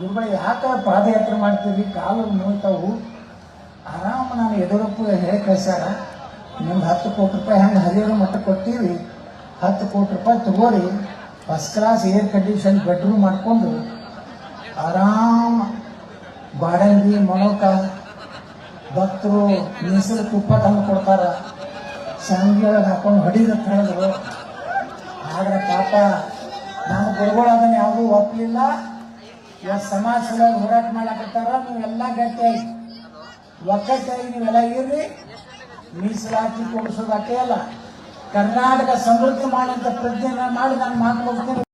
ಗುರುಗಳಿಗೆ ಯಾಕೆ ಪಾದಯಾತ್ರೆ ಮಾಡ್ತೀವಿ ಕಾಲು ನೋಡ್ತಾವು ಆರಾಮ ನಾನು ಎದುರಪ್ಪ ಹೇಳಿ ಕಳ್ಸ್ಯಾರ ನಿಮ್ಗೆ ಹತ್ತು ಕೋಟಿ ರೂಪಾಯಿ ಹೆಂಗೆ ಹರಿಯೋರು ಮಟ್ಟ ಕೊಟ್ಟೀವಿ ಹತ್ತು ಕೋಟಿ ರೂಪಾಯಿ ತಗೋರಿ first class air condition bedroom ಮಾಡ್ಕೊಂಡು ಆರಾಮ ಬಾಡಂಗಿ, ಮೊಳಕ, ಭಕ್ತರು ಮೀಸಲು ತುಪ್ಪ ತಂದು ಕೊಡ್ತಾರ. ಸಂಘ ಹಾಕೊಂಡು ಹೊಡಿದ ಹೇಳಿದ್ರು ಆದ್ರೆ ಪಾಪ ನಾನು ಗುರುಗಳು ಯಾವುದೂ ಒಪ್ಪಲಿಲ್ಲ ಇವತ್ತು ಸಮಾಜ ಸಲುವಾಗಿ ಹೋರಾಟ ಮಾಡಕತ್ತಾರ ನೀವೆಲ್ಲ ಗಟ್ಟಿಯಾಗಿ ಒಕ್ಕಟ್ಟಾಗಿ ನೀವೆಲ್ಲ ಇರ್ರಿ. ಮೀಸಲಾತಿ ಕೊಡಿಸೋದು ಅಷ್ಟೇ ಅಲ್ಲ. ಕರ್ನಾಟಕ ಸಮೃದ್ಧಿ ಮಾಡುವಂತ ಪ್ರಜ್ಞೆ ಮಾಡಿ ನಾನು ಮಾತು ಹೋಗ್ತೇನೆ